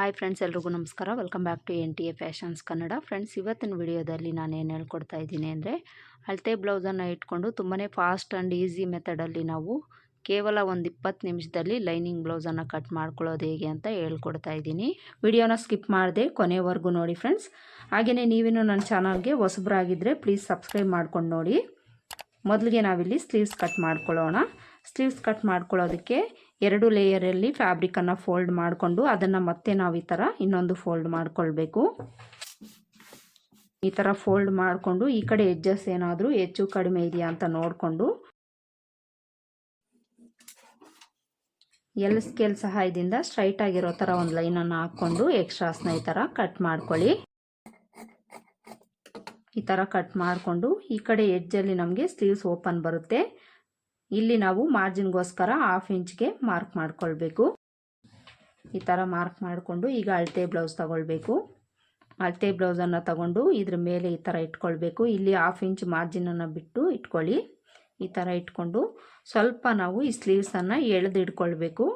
Hi friends, ಎಲ್ರಿಗೂ ನಮಸ್ಕಾರ. Welcome back to N T A fashions Kannada. Friends, ಇವತ್ತಿನ ವಿಡಿಯೋದಲ್ಲಿ ನಾನು ಏನು ಹೇಳ್ಕೊಡ್ತಾ ಇದ್ದೀನಿ ಅಂದರೆ, ಅಳತೆ ಬ್ಲೌಸನ್ನು ಇಟ್ಕೊಂಡು ತುಂಬಾ ಫಾಸ್ಟ್ ಆ್ಯಂಡ್ ಈಸಿ ಮೆಥಡಲ್ಲಿ ನಾವು ಕೇವಲ ಒಂದು ಇಪ್ಪತ್ತು ನಿಮಿಷದಲ್ಲಿ ಲೈನಿಂಗ್ ಬ್ಲೌಸನ್ನು ಕಟ್ ಮಾಡ್ಕೊಳ್ಳೋದು ಹೇಗೆ ಅಂತ ಹೇಳ್ಕೊಡ್ತಾ ಇದ್ದೀನಿ. ವಿಡಿಯೋನ ಸ್ಕಿಪ್ ಮಾಡದೆ ಕೊನೆವರೆಗೂ ನೋಡಿ ಫ್ರೆಂಡ್ಸ್. ಹಾಗೆಯೇ ನೀವೇನು ನನ್ನ ಚಾನಲ್ಗೆ ಹೊಸಬರಾಗಿದ್ದರೆ ಪ್ಲೀಸ್ ಸಬ್ಸ್ಕ್ರೈಬ್ ಮಾಡ್ಕೊಂಡು ನೋಡಿ. ಮೊದಲಿಗೆ ನಾವಿಲ್ಲಿ ಸ್ಲೀವ್ಸ್ ಕಟ್ ಮಾಡ್ಕೊಳ್ಳೋಣ. ಸ್ಲೀವ್ಸ್ ಕಟ್ ಮಾಡ್ಕೊಳ್ಳೋದಕ್ಕೆ ಎರಡು ಲೇಯರಲ್ಲಿ ಫ್ಯಾಬ್ರಿಕನ್ನು ಫೋಲ್ಡ್ ಮಾಡಿಕೊಂಡು ಅದನ್ನು ಮತ್ತೆ ನಾವು ಈ ಥರ ಇನ್ನೊಂದು ಫೋಲ್ಡ್ ಮಾಡಿಕೊಳ್ಬೇಕು. ಈ ಥರ ಫೋಲ್ಡ್ ಮಾಡಿಕೊಂಡು ಈ ಕಡೆ ಎಡ್ಜಸ್ ಏನಾದರೂ ಹೆಚ್ಚು ಕಡಿಮೆ ಇದೆಯಾ ಅಂತ ನೋಡಿಕೊಂಡು. ಎಲ್ ಸ್ಕೇಲ್ ಸಹಾಯದಿಂದ ಸ್ಟ್ರೈಟ್ ಆಗಿರೋ ಥರ ಒಂದು ಲೈನನ್ನು ಹಾಕ್ಕೊಂಡು ಎಕ್ಸ್ಟ್ರಾಸ್ನ ಈ ಥರ ಕಟ್ ಮಾಡ್ಕೊಳ್ಳಿ. ಈ ಥರ ಕಟ್ ಮಾಡಿಕೊಂಡು ಈ ಕಡೆ ಎಡ್ಜಲ್ಲಿ ನಮಗೆ ಸ್ಲೀವ್ಸ್ ಓಪನ್ ಬರುತ್ತೆ. ಇಲ್ಲಿ ನಾವು ಮಾರ್ಜಿನ್ಗೋಸ್ಕರ ಹಾಫ್ ಇಂಚ್ಗೆ ಮಾರ್ಕ್ ಮಾಡ್ಕೊಳ್ಬೇಕು. ಈ ಥರ ಮಾರ್ಕ್ ಮಾಡಿಕೊಂಡು ಈಗ ಅಳತೆ ಬ್ಲೌಸ್ ತಗೊಳ್ಬೇಕು. ಅಳತೆ ಬ್ಲೌಸನ್ನು ತಗೊಂಡು ಇದ್ರ ಮೇಲೆ ಈ ಥರ ಇಟ್ಕೊಳ್ಬೇಕು. ಇಲ್ಲಿ ಹಾಫ್ ಇಂಚ್ ಮಾರ್ಜಿನನ್ನು ಬಿಟ್ಟು ಇಟ್ಕೊಳ್ಳಿ. ಈ ಥರ ಇಟ್ಕೊಂಡು ಸ್ವಲ್ಪ ನಾವು ಈ ಸ್ಲೀವ್ಸನ್ನು ಎಳೆದು ಇಟ್ಕೊಳ್ಬೇಕು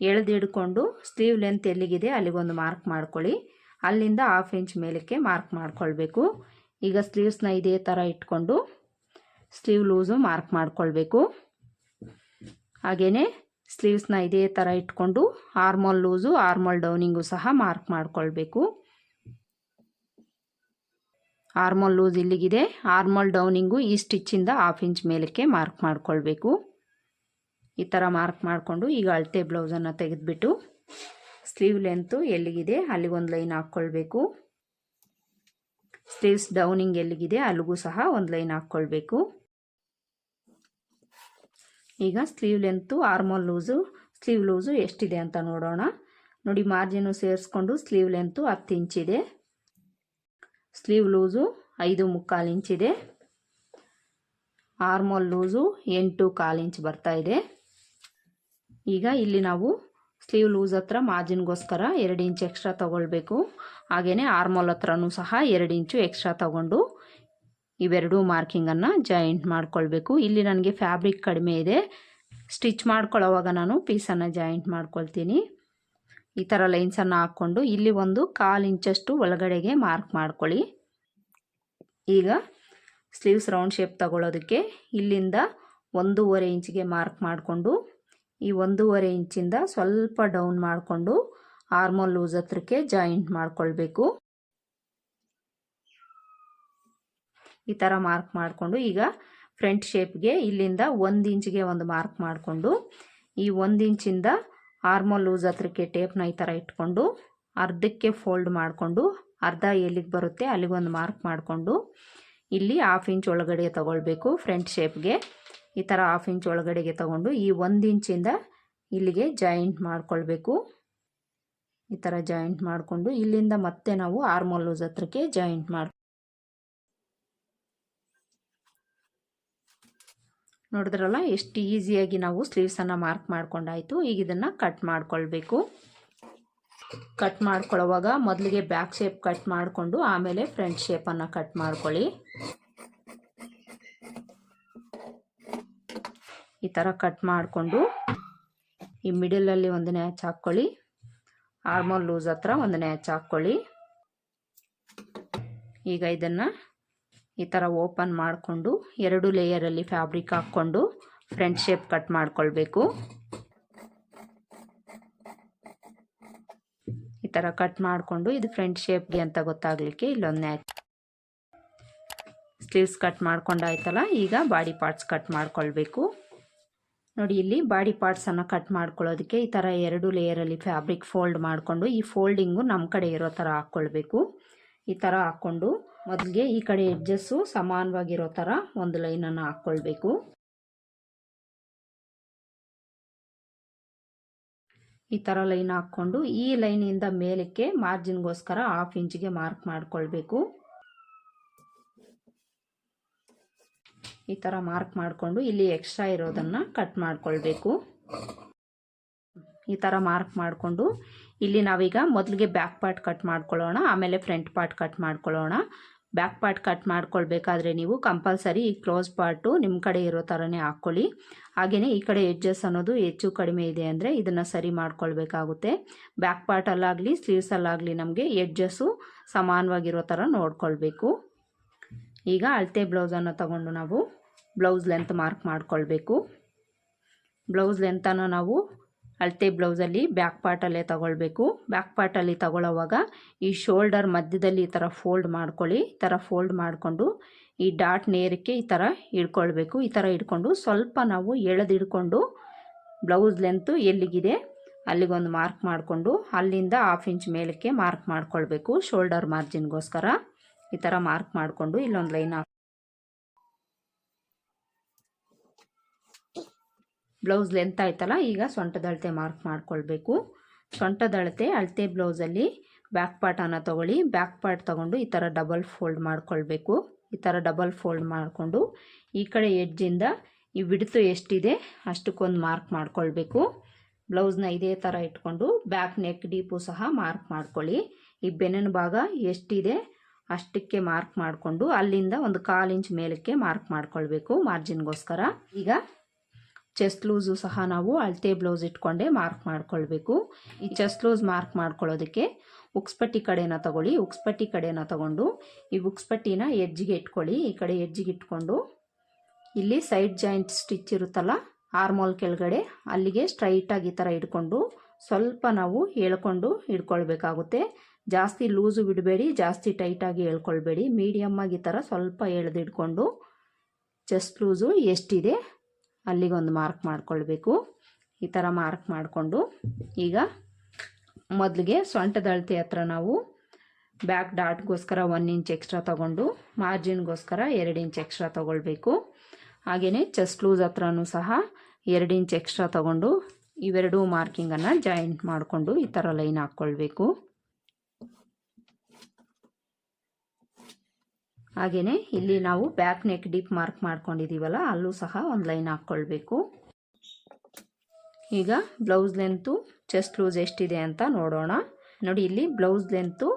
ಎಳೆದು ಸ್ಲೀವ್ ಲೆಂತ್ ಎಲ್ಲಿಗಿದೆ ಅಲ್ಲಿಗೊಂದು ಮಾರ್ಕ್ ಮಾಡ್ಕೊಳ್ಳಿ. ಅಲ್ಲಿಂದ ಹಾಫ್ ಇಂಚ್ ಮೇಲಕ್ಕೆ ಮಾರ್ಕ್ ಮಾಡ್ಕೊಳ್ಬೇಕು. ಈಗ ಸ್ಲೀವ್ಸ್ನ ಇದೇ ಥರ ಇಟ್ಕೊಂಡು ಸ್ಲೀವ್ ಲೂಸು ಮಾರ್ಕ್ ಮಾಡ್ಕೊಳ್ಬೇಕು. ಹಾಗೆಯೇ ಸ್ಲೀವ್ಸ್ನ ಇದೇ ಥರ ಇಟ್ಕೊಂಡು ಆರ್ಮಲ್ ಲೂಸು ಆರ್ಮಲ್ ಡೌನಿಂಗು ಸಹ ಮಾರ್ಕ್ ಮಾಡಿಕೊಳ್ಬೇಕು. ಆರ್ಮಲ್ ಲೂಸ್ ಇಲ್ಲಿಗಿದೆ. ಆರ್ಮಲ್ ಡೌನಿಂಗು ಈ ಸ್ಟಿಚ್ಚಿಂದ ಹಾಫ್ ಇಂಚ್ ಮೇಲಕ್ಕೆ ಮಾರ್ಕ್ ಮಾಡಿಕೊಳ್ಬೇಕು. ಈ ಥರ ಮಾರ್ಕ್ ಮಾಡಿಕೊಂಡು ಈಗ ಅಳತೆ ಬ್ಲೌಸನ್ನು ತೆಗೆದುಬಿಟ್ಟು ಸ್ಲೀವ್ ಲೆಂತು ಎಲ್ಲಿಗಿದೆ ಅಲ್ಲಿಗೊಂದು ಲೈನ್ ಹಾಕ್ಕೊಳ್ಬೇಕು. ಸ್ಲೀವ್ಸ್ ಡೌನಿಂಗ್ ಎಲ್ಲಿಗಿದೆ ಅಲ್ಲಿಗೂ ಸಹ ಒಂದು ಲೈನ್ ಹಾಕ್ಕೊಳ್ಬೇಕು. ಈಗ sleeve length armhole loose sleeve loose ಎಷ್ಟಿದೆ ಅಂತ ನೋಡೋಣ. ನೋಡಿ ಮಾರ್ಜಿನು ಸೇರಿಸ್ಕೊಂಡು ಸ್ಲೀವ್ ಲೆಂತು ಹತ್ತು ಇಂಚಿದೆ ಸ್ಲೀವ್ ಲೂಸು ಐದು ಮುಕ್ಕಾಲು ಇಂಚಿದೆ ಆರ್ಮೋಲ್ ಲೂಸು ಎಂಟು ಕಾಲು ಇಂಚ್ ಬರ್ತಾ ಇದೆ. ಈಗ ಇಲ್ಲಿ ನಾವು ಸ್ಲೀವ್ ಲೂಸ್ ಹತ್ರ ಮಾರ್ಜಿನ್ಗೋಸ್ಕರ ಎರಡು ಇಂಚ್ ಎಕ್ಸ್ಟ್ರಾ ತೊಗೊಳ್ಬೇಕು. ಹಾಗೆಯೇ ಆರ್ಮೋಲ್ ಹತ್ರನೂ ಸಹ ಎರಡು ಇಂಚು ಎಕ್ಸ್ಟ್ರಾ ತೊಗೊಂಡು ಇವೆರಡೂ ಮಾರ್ಕಿಂಗನ್ನು ಜಾಯಿಂಟ್ ಮಾಡ್ಕೊಳ್ಬೇಕು. ಇಲ್ಲಿ ನನಗೆ ಫ್ಯಾಬ್ರಿಕ್ ಕಡಿಮೆ ಇದೆ. ಸ್ಟಿಚ್ ಮಾಡ್ಕೊಳ್ಳೋವಾಗ ನಾನು ಪೀಸನ್ನು ಜಾಯಿಂಟ್ ಮಾಡ್ಕೊಳ್ತೀನಿ. ಈ ಥರ ಲೈನ್ಸನ್ನು ಹಾಕ್ಕೊಂಡು ಇಲ್ಲಿ ಒಂದು ಕಾಲು ಇಂಚಷ್ಟು ಒಳಗಡೆಗೆ ಮಾರ್ಕ್ ಮಾಡ್ಕೊಳ್ಳಿ. ಈಗ ಸ್ಲೀವ್ಸ್ ರೌಂಡ್ ಶೇಪ್ ತಗೊಳ್ಳೋದಕ್ಕೆ ಇಲ್ಲಿಂದ ಒಂದೂವರೆ ಇಂಚಿಗೆ ಮಾರ್ಕ್ ಮಾಡಿಕೊಂಡು, ಈ ಒಂದೂವರೆ ಇಂಚಿಂದ ಸ್ವಲ್ಪ ಡೌನ್ ಮಾಡಿಕೊಂಡು, ಆರ್ಮೋಲ್ ಲೂಸ್ ಹತ್ರಕ್ಕೆ ಜಾಯಿಂಟ್ ಮಾಡ್ಕೊಳ್ಬೇಕು. ಈ ಥರ ಮಾರ್ಕ್ ಮಾಡಿಕೊಂಡು ಈಗ ಫ್ರಂಟ್ ಶೇಪ್ಗೆ ಇಲ್ಲಿಂದ ಒಂದು ಇಂಚಿಗೆ ಒಂದು ಮಾರ್ಕ್ ಮಾಡಿಕೊಂಡು ಈ ಒಂದು ಇಂಚಿಂದ ಆರ್ಮಲ್ ಲೂಸ್ ಹತ್ರಕ್ಕೆ ಟೇಪ್ನ ಈ ಥರ ಇಟ್ಕೊಂಡು ಅರ್ಧಕ್ಕೆ ಫೋಲ್ಡ್ ಮಾಡಿಕೊಂಡು ಅರ್ಧ ಎಲ್ಲಿಗೆ ಬರುತ್ತೆ ಅಲ್ಲಿಗೊಂದು ಮಾರ್ಕ್ ಮಾಡಿಕೊಂಡು ಇಲ್ಲಿ ಹಾಫ್ ಇಂಚ್ ಒಳಗಡೆ ತಗೊಳ್ಬೇಕು ಫ್ರಂಟ್ ಶೇಪ್ಗೆ ಈ ಥರ ಹಾಫ್ ಇಂಚ್ ಒಳಗಡೆಗೆ ತಗೊಂಡು ಈ ಒಂದು ಇಂಚಿಂದ ಇಲ್ಲಿಗೆ ಜಾಯಿಂಟ್ ಮಾಡಿಕೊಳ್ಬೇಕು. ಈ ಥರ ಜಾಯಿಂಟ್ ಮಾಡಿಕೊಂಡು ಇಲ್ಲಿಂದ ಮತ್ತೆ ನಾವು ಆರ್ಮೋಲ್ ಲೂಸ್ ಹತ್ರಕ್ಕೆ ಜಾಯಿಂಟ್ ಮಾಡಿ ನೋಡಿದ್ರಲ್ಲ, ಎಷ್ಟು ಈಸಿಯಾಗಿ ನಾವು ಸ್ಲೀವ್ಸನ್ನು ಮಾರ್ಕ್ ಮಾಡ್ಕೊಂಡಾಯಿತು. ಈಗ ಇದನ್ನು ಕಟ್ ಮಾಡ್ಕೊಳ್ಬೇಕು. ಕಟ್ ಮಾಡ್ಕೊಳ್ಳೋವಾಗ ಮೊದಲಿಗೆ ಬ್ಯಾಕ್ ಶೇಪ್ ಕಟ್ ಮಾಡಿಕೊಂಡು ಆಮೇಲೆ ಫ್ರಂಟ್ ಶೇಪನ್ನು ಕಟ್ ಮಾಡ್ಕೊಳ್ಳಿ. ಈ ಥರ ಕಟ್ ಮಾಡಿಕೊಂಡು ಈ ಮಿಡಲಲ್ಲಿ ಒಂದು ನ್ಯಾಚ್ ಹಾಕ್ಕೊಳ್ಳಿ. ಆರ್ಮೋಲ್ ಲೂಸ್ ಹತ್ರ ಒಂದು ನ್ಯಾಚ್ ಹಾಕ್ಕೊಳ್ಳಿ. ಈಗ ಇದನ್ನು ಈ ಥರ ಓಪನ್ ಮಾಡಿಕೊಂಡು ಎರಡು ಲೇಯರಲ್ಲಿ ಫ್ಯಾಬ್ರಿಕ್ ಹಾಕ್ಕೊಂಡು ಫ್ರಂಟ್ ಶೇಪ್ ಕಟ್ ಮಾಡ್ಕೊಳ್ಬೇಕು. ಈ ಥರ ಕಟ್ ಮಾಡಿಕೊಂಡು ಇದು ಫ್ರಂಟ್ ಶೇಪ್ಗೆ ಅಂತ ಗೊತ್ತಾಗಲಿಕ್ಕೆ ಇಲ್ಲೊಂದು ಸ್ಲೀವ್ಸ್ ಕಟ್ ಮಾಡ್ಕೊಂಡಾಯ್ತಲ್ಲ, ಈಗ ಬಾಡಿ ಪಾರ್ಟ್ಸ್ ಕಟ್ ಮಾಡ್ಕೊಳ್ಬೇಕು. ನೋಡಿ, ಇಲ್ಲಿ ಬಾಡಿ ಪಾರ್ಟ್ಸನ್ನು ಕಟ್ ಮಾಡ್ಕೊಳ್ಳೋದಕ್ಕೆ ಈ ಥರ ಎರಡು ಲೇಯರಲ್ಲಿ ಫ್ಯಾಬ್ರಿಕ್ ಫೋಲ್ಡ್ ಮಾಡಿಕೊಂಡು ಈ ಫೋಲ್ಡಿಂಗು ನಮ್ಮ ಕಡೆ ಇರೋ ಥರ ಹಾಕ್ಕೊಳ್ಬೇಕು. ಈ ಥರ ಹಾಕ್ಕೊಂಡು ಮೊದಲಿಗೆ ಈ ಕಡೆ ಎಡ್ಜಸ್ಸು ಸಮಾನವಾಗಿರೋ ಥರ ಒಂದು ಲೈನನ್ನು ಹಾಕ್ಕೊಳ್ಬೇಕು ಈ ಥರ ಲೈನ್ ಹಾಕ್ಕೊಂಡು ಈ ಲೈನಿಂದ ಮೇಲಕ್ಕೆ ಮಾರ್ಜಿನ್ಗೋಸ್ಕರ ಹಾಫ್ ಇಂಚಿಗೆ ಮಾರ್ಕ್ ಮಾಡಿಕೊಳ್ಬೇಕು. ಈ ಥರ ಮಾರ್ಕ್ ಮಾಡಿಕೊಂಡು ಇಲ್ಲಿ ಎಕ್ಸ್ಟ್ರಾ ಇರೋದನ್ನು ಕಟ್ ಮಾಡಿಕೊಳ್ಬೇಕು. ಈ ಥರ ಮಾರ್ಕ್ ಮಾಡಿಕೊಂಡು ಇಲ್ಲಿ ನಾವೀಗ ಮೊದಲಿಗೆ ಬ್ಯಾಕ್ ಪಾರ್ಟ್ ಕಟ್ ಮಾಡ್ಕೊಳ್ಳೋಣ, ಆಮೇಲೆ ಫ್ರಂಟ್ ಪಾರ್ಟ್ ಕಟ್ ಮಾಡ್ಕೊಳ್ಳೋಣ. ಬ್ಯಾಕ್ ಪಾರ್ಟ್ ಕಟ್ ಮಾಡ್ಕೊಳ್ಬೇಕಾದ್ರೆ ನೀವು ಕಂಪಲ್ಸರಿ ಈ ಕ್ಲೋಸ್ ಪಾರ್ಟು ನಿಮ್ಮ ಕಡೆ ಇರೋ ಥರನೇ ಹಾಕ್ಕೊಳ್ಳಿ. ಹಾಗೆಯೇ ಈ ಕಡೆ ಎಡ್ಜಸ್ ಅನ್ನೋದು ಹೆಚ್ಚು ಕಡಿಮೆ ಇದೆ ಅಂದರೆ ಇದನ್ನು ಸರಿ ಮಾಡ್ಕೊಳ್ಬೇಕಾಗುತ್ತೆ. ಬ್ಯಾಕ್ ಪಾರ್ಟಲ್ಲಾಗಲಿ ಸ್ಲೀವ್ಸಲ್ಲಾಗಲಿ ನಮಗೆ ಎಡ್ಜಸ್ಸು ಸಮಾನವಾಗಿರೋ ಥರ ನೋಡ್ಕೊಳ್ಬೇಕು. ಈಗ ಅಳತೆ ಬ್ಲೌಸನ್ನು ತಗೊಂಡು ನಾವು ಬ್ಲೌಸ್ ಲೆಂತ್ ಮಾರ್ಕ್ ಮಾಡ್ಕೊಳ್ಬೇಕು. ಬ್ಲೌಸ್ ಲೆಂತನ್ನು ನಾವು ಅಳತೆ ಬ್ಲೌಸಲ್ಲಿ ಬ್ಯಾಕ್ ಪಾರ್ಟಲ್ಲೇ ತಗೊಳ್ಬೇಕು. ಬ್ಯಾಕ್ ಪಾರ್ಟಲ್ಲಿ ತಗೊಳ್ಳೋವಾಗ ಈ ಶೋಲ್ಡರ್ ಮಧ್ಯದಲ್ಲಿ ಈ ಥರ ಫೋಲ್ಡ್ ಮಾಡ್ಕೊಳ್ಳಿ. ಈ ಥರ ಫೋಲ್ಡ್ ಮಾಡಿಕೊಂಡು ಈ ಡಾಟ್ ನೇರಕ್ಕೆ ಈ ಥರ ಹಿಡ್ಕೊಳ್ಬೇಕು ಈ ಥರ ಹಿಡ್ಕೊಂಡು ಸ್ವಲ್ಪ ನಾವು ಎಳೆದು ಹಿಡ್ಕೊಂಡು ಬ್ಲೌಸ್ ಲೆಂತು ಎಲ್ಲಿಗಿದೆ ಅಲ್ಲಿಗೊಂದು ಮಾರ್ಕ್ ಮಾಡಿಕೊಂಡು ಅಲ್ಲಿಂದ ಹಾಫ್ ಇಂಚ್ ಮೇಲಕ್ಕೆ ಮಾರ್ಕ್ ಮಾಡ್ಕೊಳ್ಬೇಕು ಶೋಲ್ಡರ್ ಮಾರ್ಜಿನ್ಗೋಸ್ಕರ ಈ ಥರ ಮಾರ್ಕ್ ಮಾಡಿಕೊಂಡು ಇಲ್ಲೊಂದು ಲೈನ್ ಬ್ಲೌಸ್ ಲೆಂತ್ ಆಯ್ತಲ್ಲ, ಈಗ ಸೊಂಟದ ಅಳತೆ ಮಾರ್ಕ್ ಮಾಡ್ಕೊಳ್ಬೇಕು. ಸೊಂಟದ ಅಳತೆ ಅಳತೆ ಬ್ಲೌಸಲ್ಲಿ ಬ್ಯಾಕ್ ಪಾರ್ಟನ್ನು ತೊಗೊಳ್ಳಿ. ಬ್ಯಾಕ್ ಪಾರ್ಟ್ ತೊಗೊಂಡು ಈ ಥರ ಡಬಲ್ ಫೋಲ್ಡ್ ಮಾಡ್ಕೊಳ್ಬೇಕು. ಈ ಥರ ಡಬಲ್ ಫೋಲ್ಡ್ ಮಾಡಿಕೊಂಡು ಈ ಕಡೆ ಎಡ್ಜಿಂದ ಈ ಬಿಡ್ತು ಎಷ್ಟಿದೆ ಅಷ್ಟಕ್ಕೊಂದು ಮಾರ್ಕ್ ಮಾಡ್ಕೊಳ್ಬೇಕು. ಬ್ಲೌಸ್ನ ಇದೇ ಥರ ಇಟ್ಕೊಂಡು ಬ್ಯಾಕ್ ನೆಕ್ ಡೀಪು ಸಹ ಮಾರ್ಕ್ ಮಾಡ್ಕೊಳ್ಳಿ. ಈ ಬೆನ್ನಿನ ಭಾಗ ಎಷ್ಟಿದೆ ಅಷ್ಟಕ್ಕೆ ಮಾರ್ಕ್ ಮಾಡಿಕೊಂಡು ಅಲ್ಲಿಂದ ಒಂದು ಕಾಲು ಇಂಚ್ ಮೇಲಕ್ಕೆ ಮಾರ್ಕ್ ಮಾಡ್ಕೊಳ್ಬೇಕು ಮಾರ್ಜಿನ್ಗೋಸ್ಕರ. ಈಗ ಚೆಸ್ಟ್ ಲೂಸು ಸಹ ನಾವು ಅಳತೆ ಬ್ಲೌಸ್ ಇಟ್ಕೊಂಡೆ ಮಾರ್ಕ್ ಮಾಡ್ಕೊಳ್ಬೇಕು. ಈ ಚೆಸ್ಟ್ ಲೂಸ್ ಮಾರ್ಕ್ ಮಾಡ್ಕೊಳ್ಳೋದಕ್ಕೆ ಉಕ್ಸ್ಪಟ್ಟಿ ಕಡೆನ ತಗೊಳ್ಳಿ. ಉಕ್ಸ್ಪಟ್ಟಿ ಕಡೆನ ತಗೊಂಡು ಈ ಉಕ್ಸ್ಪಟ್ಟಿನ ಎಜ್ಜಿಗೆ ಇಟ್ಕೊಳ್ಳಿ. ಈ ಕಡೆ ಎಜ್ಜಿಗೆ ಇಟ್ಕೊಂಡು ಇಲ್ಲಿ ಸೈಡ್ ಜಾಯಿಂಟ್ ಸ್ಟಿಚ್ ಇರುತ್ತಲ್ಲ ಆರ್ಮೋಲ್ ಕೆಳಗಡೆ ಅಲ್ಲಿಗೆ ಸ್ಟ್ರೈಟಾಗಿ ಈ ಥರ ಇಟ್ಕೊಂಡು ಸ್ವಲ್ಪ ನಾವು ಹೇಳ್ಕೊಂಡು ಇಟ್ಕೊಳ್ಬೇಕಾಗುತ್ತೆ. ಜಾಸ್ತಿ ಲೂಸು ಬಿಡಬೇಡಿ, ಜಾಸ್ತಿ ಟೈಟಾಗಿ ಹೇಳ್ಕೊಳ್ಬೇಡಿ. ಮೀಡಿಯಮ್ಮಾಗಿ ಈ ಥರ ಸ್ವಲ್ಪ ಎಳೆದಿಟ್ಕೊಂಡು ಚೆಸ್ಟ್ ಲೂಸು ಎಷ್ಟಿದೆ ಅಲ್ಲಿಗೊಂದು ಮಾರ್ಕ್ ಮಾಡ್ಕೊಳ್ಬೇಕು. ಈ ಥರ ಮಾರ್ಕ್ ಮಾಡಿಕೊಂಡು ಈಗ ಮೊದಲಿಗೆ ಸೊಂಟದ ಅಳತೆ ಹತ್ರ ನಾವು ಬ್ಯಾಕ್ ಡಾಟ್ಗೋಸ್ಕರ ಒನ್ ಇಂಚ್ ಎಕ್ಸ್ಟ್ರಾ ತೊಗೊಂಡು ಮಾರ್ಜಿನ್ಗೋಸ್ಕರ ಎರಡು ಇಂಚ್ ಎಕ್ಸ್ಟ್ರಾ ತೊಗೊಳ್ಬೇಕು. ಹಾಗೆಯೇ ಚೆಸ್ಟ್ ಲೂಸ್ ಹತ್ರನೂ ಸಹ ಎರಡು ಇಂಚ್ ಎಕ್ಸ್ಟ್ರಾ ತೊಗೊಂಡು ಇವೆರಡೂ ಮಾರ್ಕಿಂಗನ್ನು ಜಾಯಿಂಟ್ ಮಾಡಿಕೊಂಡು ಈ ಥರ ಲೈನ್ ಹಾಕ್ಕೊಳ್ಬೇಕು. ಹಾಗೆಯೇ ಇಲ್ಲಿ ನಾವು ಬ್ಯಾಕ್ ನೆಕ್ ಡೀಪ್ ಮಾರ್ಕ್ ಮಾಡ್ಕೊಂಡಿದ್ದೀವಲ್ಲ ಅಲ್ಲೂ ಸಹ ಒಂದು ಲೈನ್ ಹಾಕ್ಕೊಳ್ಬೇಕು. ಈಗ ಬ್ಲೌಸ್ ಲೆಂತು ಚೆಸ್ಟ್ ಲೂಸ್ ಎಷ್ಟಿದೆ ಅಂತ ನೋಡೋಣ. ನೋಡಿ, ಇಲ್ಲಿ ಬ್ಲೌಸ್ ಲೆಂತು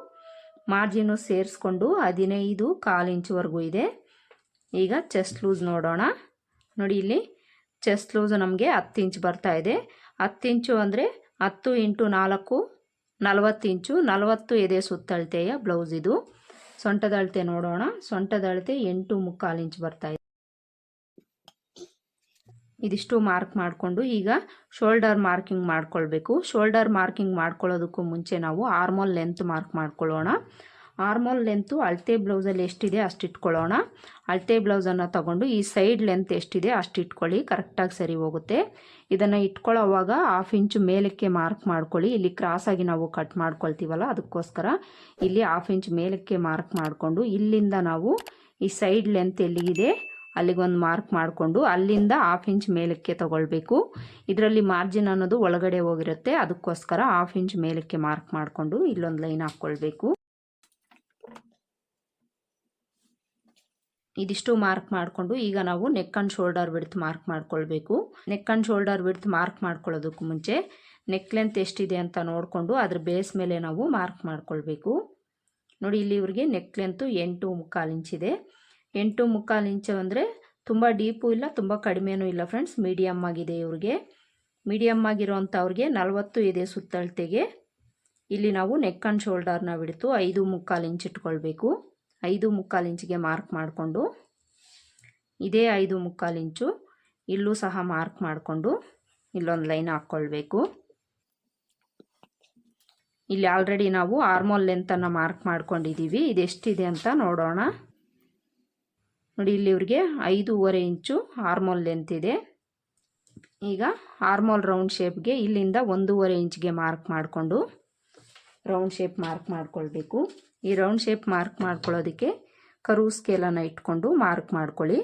ಮಾರ್ಜಿನು ಸೇರಿಸ್ಕೊಂಡು ಹದಿನೈದು ಕಾಲು ಇಂಚುವರೆಗೂ ಇದೆ. ಈಗ ಚೆಸ್ಟ್ ಲೂಸ್ ನೋಡೋಣ. ನೋಡಿ, ಇಲ್ಲಿ ಚೆಸ್ಟ್ ಲೂಸ್ ನಮಗೆ ಹತ್ತು ಇಂಚ್ ಬರ್ತಾ ಇದೆ. ಹತ್ತು ಇಂಚು ಅಂದರೆ ಹತ್ತು ಇಂಟು ನಾಲ್ಕು, ನಲವತ್ತು ಇಂಚು ನಲವತ್ತು ಎದೆ ಸುತ್ತಳತೆಯ ಬ್ಲೌಸ್ ಇದು. ಸೊಂಟದ ಅಳತೆ ನೋಡೋಣ. ಸೊಂಟದ ಅಳತೆ ಎಂಟು ಮುಕ್ಕಾಲು ಇಂಚ್ ಬರ್ತಾ ಇದೆ. ಇದಿಷ್ಟು ಮಾರ್ಕ್ ಮಾಡಿಕೊಂಡು ಈಗ ಶೋಲ್ಡರ್ ಮಾರ್ಕಿಂಗ್ ಮಾಡ್ಕೊಳ್ಬೇಕು. ಶೋಲ್ಡರ್ ಮಾರ್ಕಿಂಗ್ ಮಾಡ್ಕೊಳ್ಳೋದಕ್ಕೂ ಮುಂಚೆ ನಾವು ಆರ್ಮೋಲ್ ಲೆಂತ್ ಮಾರ್ಕ್ ಮಾಡ್ಕೊಳ್ಳೋಣ. ಆರ್ಮೋಲ್ ಲೆಂತು ಅಳತೆ ಬ್ಲೌಸಲ್ಲಿ ಎಷ್ಟಿದೆ ಅಷ್ಟು ಇಟ್ಕೊಳ್ಳೋಣ. ಅಳತೆ ಬ್ಲೌಸನ್ನು ತಗೊಂಡು ಈ ಸೈಡ್ ಲೆಂತ್ ಎಷ್ಟಿದೆ ಅಷ್ಟು ಇಟ್ಕೊಳ್ಳಿ ಕರೆಕ್ಟಾಗಿ ಸರಿ ಹೋಗುತ್ತೆ. ಇದನ್ನು ಇಟ್ಕೊಳ್ಳೋವಾಗ ಹಾಫ್ ಇಂಚು ಮೇಲಕ್ಕೆ ಮಾರ್ಕ್ ಮಾಡ್ಕೊಳ್ಳಿ. ಇಲ್ಲಿ ಕ್ರಾಸಾಗಿ ನಾವು ಕಟ್ ಮಾಡ್ಕೊಳ್ತೀವಲ್ಲ, ಅದಕ್ಕೋಸ್ಕರ ಇಲ್ಲಿ ಹಾಫ್ ಇಂಚ್ ಮೇಲಕ್ಕೆ ಮಾರ್ಕ್ ಮಾಡಿಕೊಂಡು ಇಲ್ಲಿಂದ ನಾವು ಈ ಸೈಡ್ ಲೆಂತ್ ಎಲ್ಲಿಗಿದೆ ಅಲ್ಲಿಗೊಂದು ಮಾರ್ಕ್ ಮಾಡಿಕೊಂಡು ಅಲ್ಲಿಂದ ಹಾಫ್ ಇಂಚ್ ಮೇಲಕ್ಕೆ ತಗೊಳ್ಬೇಕು. ಇದರಲ್ಲಿ ಮಾರ್ಜಿನ್ ಅನ್ನೋದು ಒಳಗಡೆ ಹೋಗಿರುತ್ತೆ, ಅದಕ್ಕೋಸ್ಕರ ಹಾಫ್ ಇಂಚ್ ಮೇಲಕ್ಕೆ ಮಾರ್ಕ್ ಮಾಡಿಕೊಂಡು ಇಲ್ಲೊಂದು ಲೈನ್ ಹಾಕ್ಕೊಳ್ಬೇಕು. ಇದಿಷ್ಟು ಮಾರ್ಕ್ ಮಾಡಿಕೊಂಡು ಈಗ ನಾವು neck and shoulder width mark ಮಾಡ್ಕೊಳ್ಬೇಕು. Neck and shoulder width mark ಮಾಡ್ಕೊಳ್ಳೋದಕ್ಕೂ ಮುಂಚೆ ನೆಕ್ ಲೆಂತ್ ಎಷ್ಟಿದೆ ಅಂತ ನೋಡಿಕೊಂಡು ಅದ್ರ ಬೇಸ್ ಮೇಲೆ ನಾವು ಮಾರ್ಕ್ ಮಾಡ್ಕೊಳ್ಬೇಕು. ನೋಡಿ, ಇಲ್ಲಿ ಇವ್ರಿಗೆ ನೆಕ್ ಲೆಂತು ಎಂಟು ಮುಕ್ಕಾಲು ಇಂಚಿದೆ ಎಂಟು ಮುಕ್ಕಾಲು ಇಂಚು ಅಂದರೆ ತುಂಬ ಡೀಪು ಇಲ್ಲ, ತುಂಬ ಕಡಿಮೆನೂ ಇಲ್ಲ ಫ್ರೆಂಡ್ಸ್ ಮೀಡಿಯಮ್ ಆಗಿದೆ ಇವ್ರಿಗೆ. ಮೀಡಿಯಮ್ ಆಗಿರೋವಂಥವ್ರಿಗೆ ನಲವತ್ತು ಇದೆ ಸುತ್ತಳತೆಗೆ. ಇಲ್ಲಿ ನಾವು ನೆಕ್ ಆ್ಯಂಡ್ ಶೋಲ್ಡರ್ನ ಬಿಡ್ತು ಐದು ಮುಕ್ಕಾಲು ಇಂಚ್ ಇಟ್ಕೊಳ್ಬೇಕು. ಐದು ಮುಕ್ಕಾಲು ಇಂಚಿಗೆ ಮಾರ್ಕ್ ಮಾಡಿಕೊಂಡು, ಇದೇ ಐದು ಮುಕ್ಕಾಲು ಇಂಚು ಇಲ್ಲೂ ಸಹ ಮಾರ್ಕ್ ಮಾಡಿಕೊಂಡು ಇಲ್ಲೊಂದು ಲೈನ್ ಹಾಕ್ಕೊಳ್ಬೇಕು. ಇಲ್ಲಿ ಆಲ್ರೆಡಿ ನಾವು ಆರ್ಮೋಲ್ ಲೆಂತನ್ನು ಮಾರ್ಕ್ ಮಾಡ್ಕೊಂಡಿದ್ದೀವಿ ಇದೆಷ್ಟಿದೆ ಅಂತ ನೋಡೋಣ. ನೋಡಿ, ಇಲ್ಲಿ ಇವ್ರಿಗೆ ಐದೂವರೆ ಇಂಚು ಆರ್ಮೋಲ್ ಲೆಂತ್ ಇದೆ. ಈಗ ಆರ್ಮೋಲ್ ರೌಂಡ್ ಶೇಪ್ಗೆ ಇಲ್ಲಿಂದ ಒಂದೂವರೆ ಇಂಚ್ಗೆ ಮಾರ್ಕ್ ಮಾಡಿಕೊಂಡು ರೌಂಡ್ ಶೇಪ್ ಮಾರ್ಕ್ ಮಾಡ್ಕೊಳ್ಬೇಕು. ಈ ರೌಂಡ್ ಶೇಪ್ ಮಾರ್ಕ್ ಮಾಡ್ಕೊಳ್ಳೋದಕ್ಕೆ ಕರು ಸ್ಕೇಲನ್ನು ಇಟ್ಕೊಂಡು ಮಾರ್ಕ್ ಮಾಡ್ಕೊಳ್ಳಿ.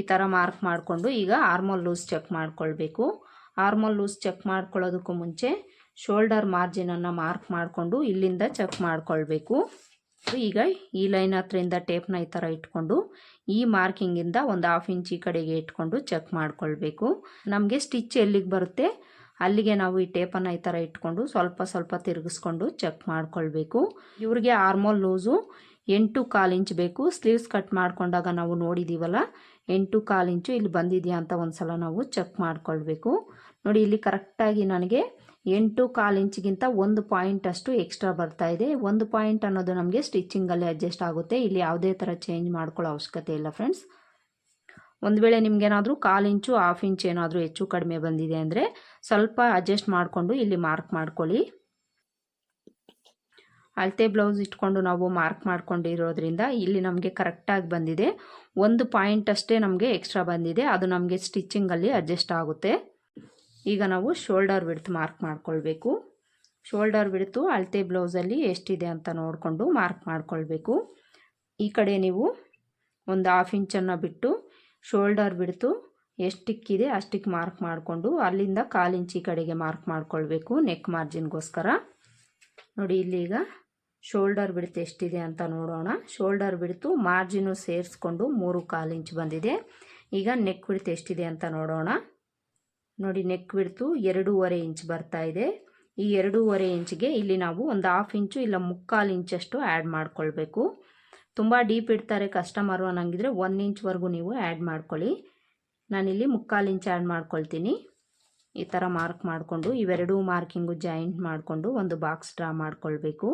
ಈ ಥರ ಮಾರ್ಕ್ ಮಾಡಿಕೊಂಡು ಈಗ ಆರ್ಮಲ್ ಲೂಸ್ ಚೆಕ್ ಮಾಡ್ಕೊಳ್ಬೇಕು. ಆರ್ಮಲ್ ಲೂಸ್ ಚೆಕ್ ಮಾಡ್ಕೊಳ್ಳೋದಕ್ಕೂ ಮುಂಚೆ ಶೋಲ್ಡರ್ ಮಾರ್ಜಿನನ್ನು ಮಾರ್ಕ್ ಮಾಡಿಕೊಂಡು ಇಲ್ಲಿಂದ ಚೆಕ್ ಮಾಡ್ಕೊಳ್ಬೇಕು. ಈಗ ಈ ಲೈನ್ ಹತ್ರಿಂದ ಟೇಪ್ನ ಈ ಥರ ಇಟ್ಕೊಂಡು ಈ ಮಾರ್ಕಿಂಗಿಂದ ಒಂದು ಹಾಫ್ ಇಂಚ್ ಈ ಕಡೆಗೆ ಇಟ್ಕೊಂಡು ಚೆಕ್ ಮಾಡ್ಕೊಳ್ಬೇಕು. ನಮಗೆ ಸ್ಟಿಚ್ ಎಲ್ಲಿಗೆ ಬರುತ್ತೆ? ಅಲ್ಲಿಗೆ ನಾವು ಈ ಟೇಪನ್ನು ಈ ಥರ ಇಟ್ಕೊಂಡು ಸ್ವಲ್ಪ ಸ್ವಲ್ಪ ತಿರುಗಿಸ್ಕೊಂಡು ಚೆಕ್ ಮಾಡ್ಕೊಳ್ಬೇಕು. ಇವ್ರಿಗೆ ಆರ್ಮೋಲ್ ಲೂಸು ಎಂಟು ಕಾಲು ಇಂಚ್ ಬೇಕು. ಸ್ಲೀವ್ಸ್ ಕಟ್ ಮಾಡ್ಕೊಂಡಾಗ ನಾವು ನೋಡಿದ್ದೀವಲ್ಲ ಎಂಟು ಕಾಲು ಇಂಚು ಇಲ್ಲಿ ಬಂದಿದೆಯಾ ಅಂತ ಒಂದು ಸಲ ನಾವು ಚೆಕ್ ಮಾಡ್ಕೊಳ್ಬೇಕು. ನೋಡಿ, ಇಲ್ಲಿ ಕರೆಕ್ಟಾಗಿ ನನಗೆ ಎಂಟು ಕಾಲು ಇಂಚಿಗಿಂತ ಒಂದು ಪಾಯಿಂಟ್ ಅಷ್ಟು ಎಕ್ಸ್ಟ್ರಾ ಬರ್ತಾ ಇದೆ. ಒಂದು ಪಾಯಿಂಟ್ ಅನ್ನೋದು ನಮಗೆ ಸ್ಟಿಚ್ಚಿಂಗಲ್ಲಿ ಅಡ್ಜಸ್ಟ್ ಆಗುತ್ತೆ. ಇಲ್ಲಿ ಯಾವುದೇ ಥರ ಚೇಂಜ್ ಮಾಡ್ಕೊಳ್ಳೋ ಅವಶ್ಯಕತೆ ಇಲ್ಲ ಫ್ರೆಂಡ್ಸ್. ಒಂದು ವೇಳೆ ನಿಮಗೇನಾದರೂ ಕಾಲು ಇಂಚು, ಹಾಫ್ ಇಂಚ್ ಏನಾದರೂ ಹೆಚ್ಚು ಕಡಿಮೆ ಬಂದಿದೆ ಅಂದರೆ ಸ್ವಲ್ಪ ಅಡ್ಜಸ್ಟ್ ಮಾಡಿಕೊಂಡು ಇಲ್ಲಿ ಮಾರ್ಕ್ ಮಾಡ್ಕೊಳ್ಳಿ. ಅಳತೆ ಬ್ಲೌಸ್ ಇಟ್ಕೊಂಡು ನಾವು ಮಾರ್ಕ್ ಮಾಡ್ಕೊಂಡಿರೋದ್ರಿಂದ ಇಲ್ಲಿ ನಮಗೆ ಕರೆಕ್ಟಾಗಿ ಬಂದಿದೆ. ಒಂದು ಪಾಯಿಂಟ್ ಅಷ್ಟೇ ನಮಗೆ ಎಕ್ಸ್ಟ್ರಾ ಬಂದಿದೆ. ಅದು ನಮಗೆ ಸ್ಟಿಚ್ಚಿಂಗಲ್ಲಿ ಅಡ್ಜಸ್ಟ್ ಆಗುತ್ತೆ. ಈಗ ನಾವು ಶೋಲ್ಡರ್ ವಿಡ್ತ್ ಮಾರ್ಕ್ ಮಾಡ್ಕೊಳ್ಬೇಕು. ಶೋಲ್ಡರ್ ಬಿಡ್ತು ಅಳತೆ ಬ್ಲೌಸಲ್ಲಿ ಎಷ್ಟಿದೆ ಅಂತ ನೋಡಿಕೊಂಡು ಮಾರ್ಕ್ ಮಾಡ್ಕೊಳ್ಬೇಕು. ಈ ಕಡೆ ನೀವು ಒಂದು ಹಾಫ್ ಇಂಚನ್ನು ಬಿಟ್ಟು ಶೋಲ್ಡರ್ ಬಿಡ್ತು ಎಷ್ಟಿಕ್ಕಿದೆ ಅಷ್ಟಿಕ್ ಮಾರ್ಕ್ ಮಾಡಿಕೊಂಡು ಅಲ್ಲಿಂದ ಕಾಲು ಇಂಚಿ ಕಡೆಗೆ ಮಾರ್ಕ್ ಮಾಡ್ಕೊಳ್ಬೇಕು ನೆಕ್ ಮಾರ್ಜಿನ್ಗೋಸ್ಕರ ನೋಡಿ ಇಲ್ಲಿಗ ಶೋಲ್ಡರ್ ಬಿಡ್ತು ಎಷ್ಟಿದೆ ಅಂತ ನೋಡೋಣ. ಶೋಲ್ಡರ್ ಬಿಡ್ತು ಮಾರ್ಜಿನು ಸೇರಿಸ್ಕೊಂಡು ಮೂರು ಕಾಲು ಇಂಚ್ ಬಂದಿದೆ. ಈಗ ನೆಕ್ ಬಿಡ್ತು ಎಷ್ಟಿದೆ ಅಂತ ನೋಡೋಣ. ನೋಡಿ ನೆಕ್ ಬಿಡ್ತು ಎರಡೂವರೆ ಇಂಚ್ ಬರ್ತಾ ಇದೆ. ಈ ಎರಡೂವರೆ ಇಂಚ್ಗೆ ಇಲ್ಲಿ ನಾವು ಒಂದು ಹಾಫ್ ಇಂಚು ಇಲ್ಲ ಮುಕ್ಕಾಲು ಇಂಚಷ್ಟು ಆ್ಯಡ್ ಮಾಡ್ಕೊಳ್ಬೇಕು. ತುಂಬ ಡೀಪ್ ಇಡ್ತಾರೆ ಕಸ್ಟಮರು ಅನ್ನಂಗಿದ್ರೆ ಒನ್ ಇಂಚ್ವರೆಗೂ ನೀವು ಆ್ಯಡ್ ಮಾಡ್ಕೊಳ್ಳಿ. ನಾನಿಲ್ಲಿ ಮುಕ್ಕಾಲು ಇಂಚ್ ಆ್ಯಡ್ ಮಾಡ್ಕೊಳ್ತೀನಿ. ಈ ಥರ ಮಾರ್ಕ್ ಮಾಡಿಕೊಂಡು, ಇವೆರಡೂ ಮಾರ್ಕಿಂಗು ಜಾಯಿಂಟ್ ಮಾಡಿಕೊಂಡು ಒಂದು ಬಾಕ್ಸ್ ಡ್ರಾ ಮಾಡ್ಕೊಳ್ಬೇಕು.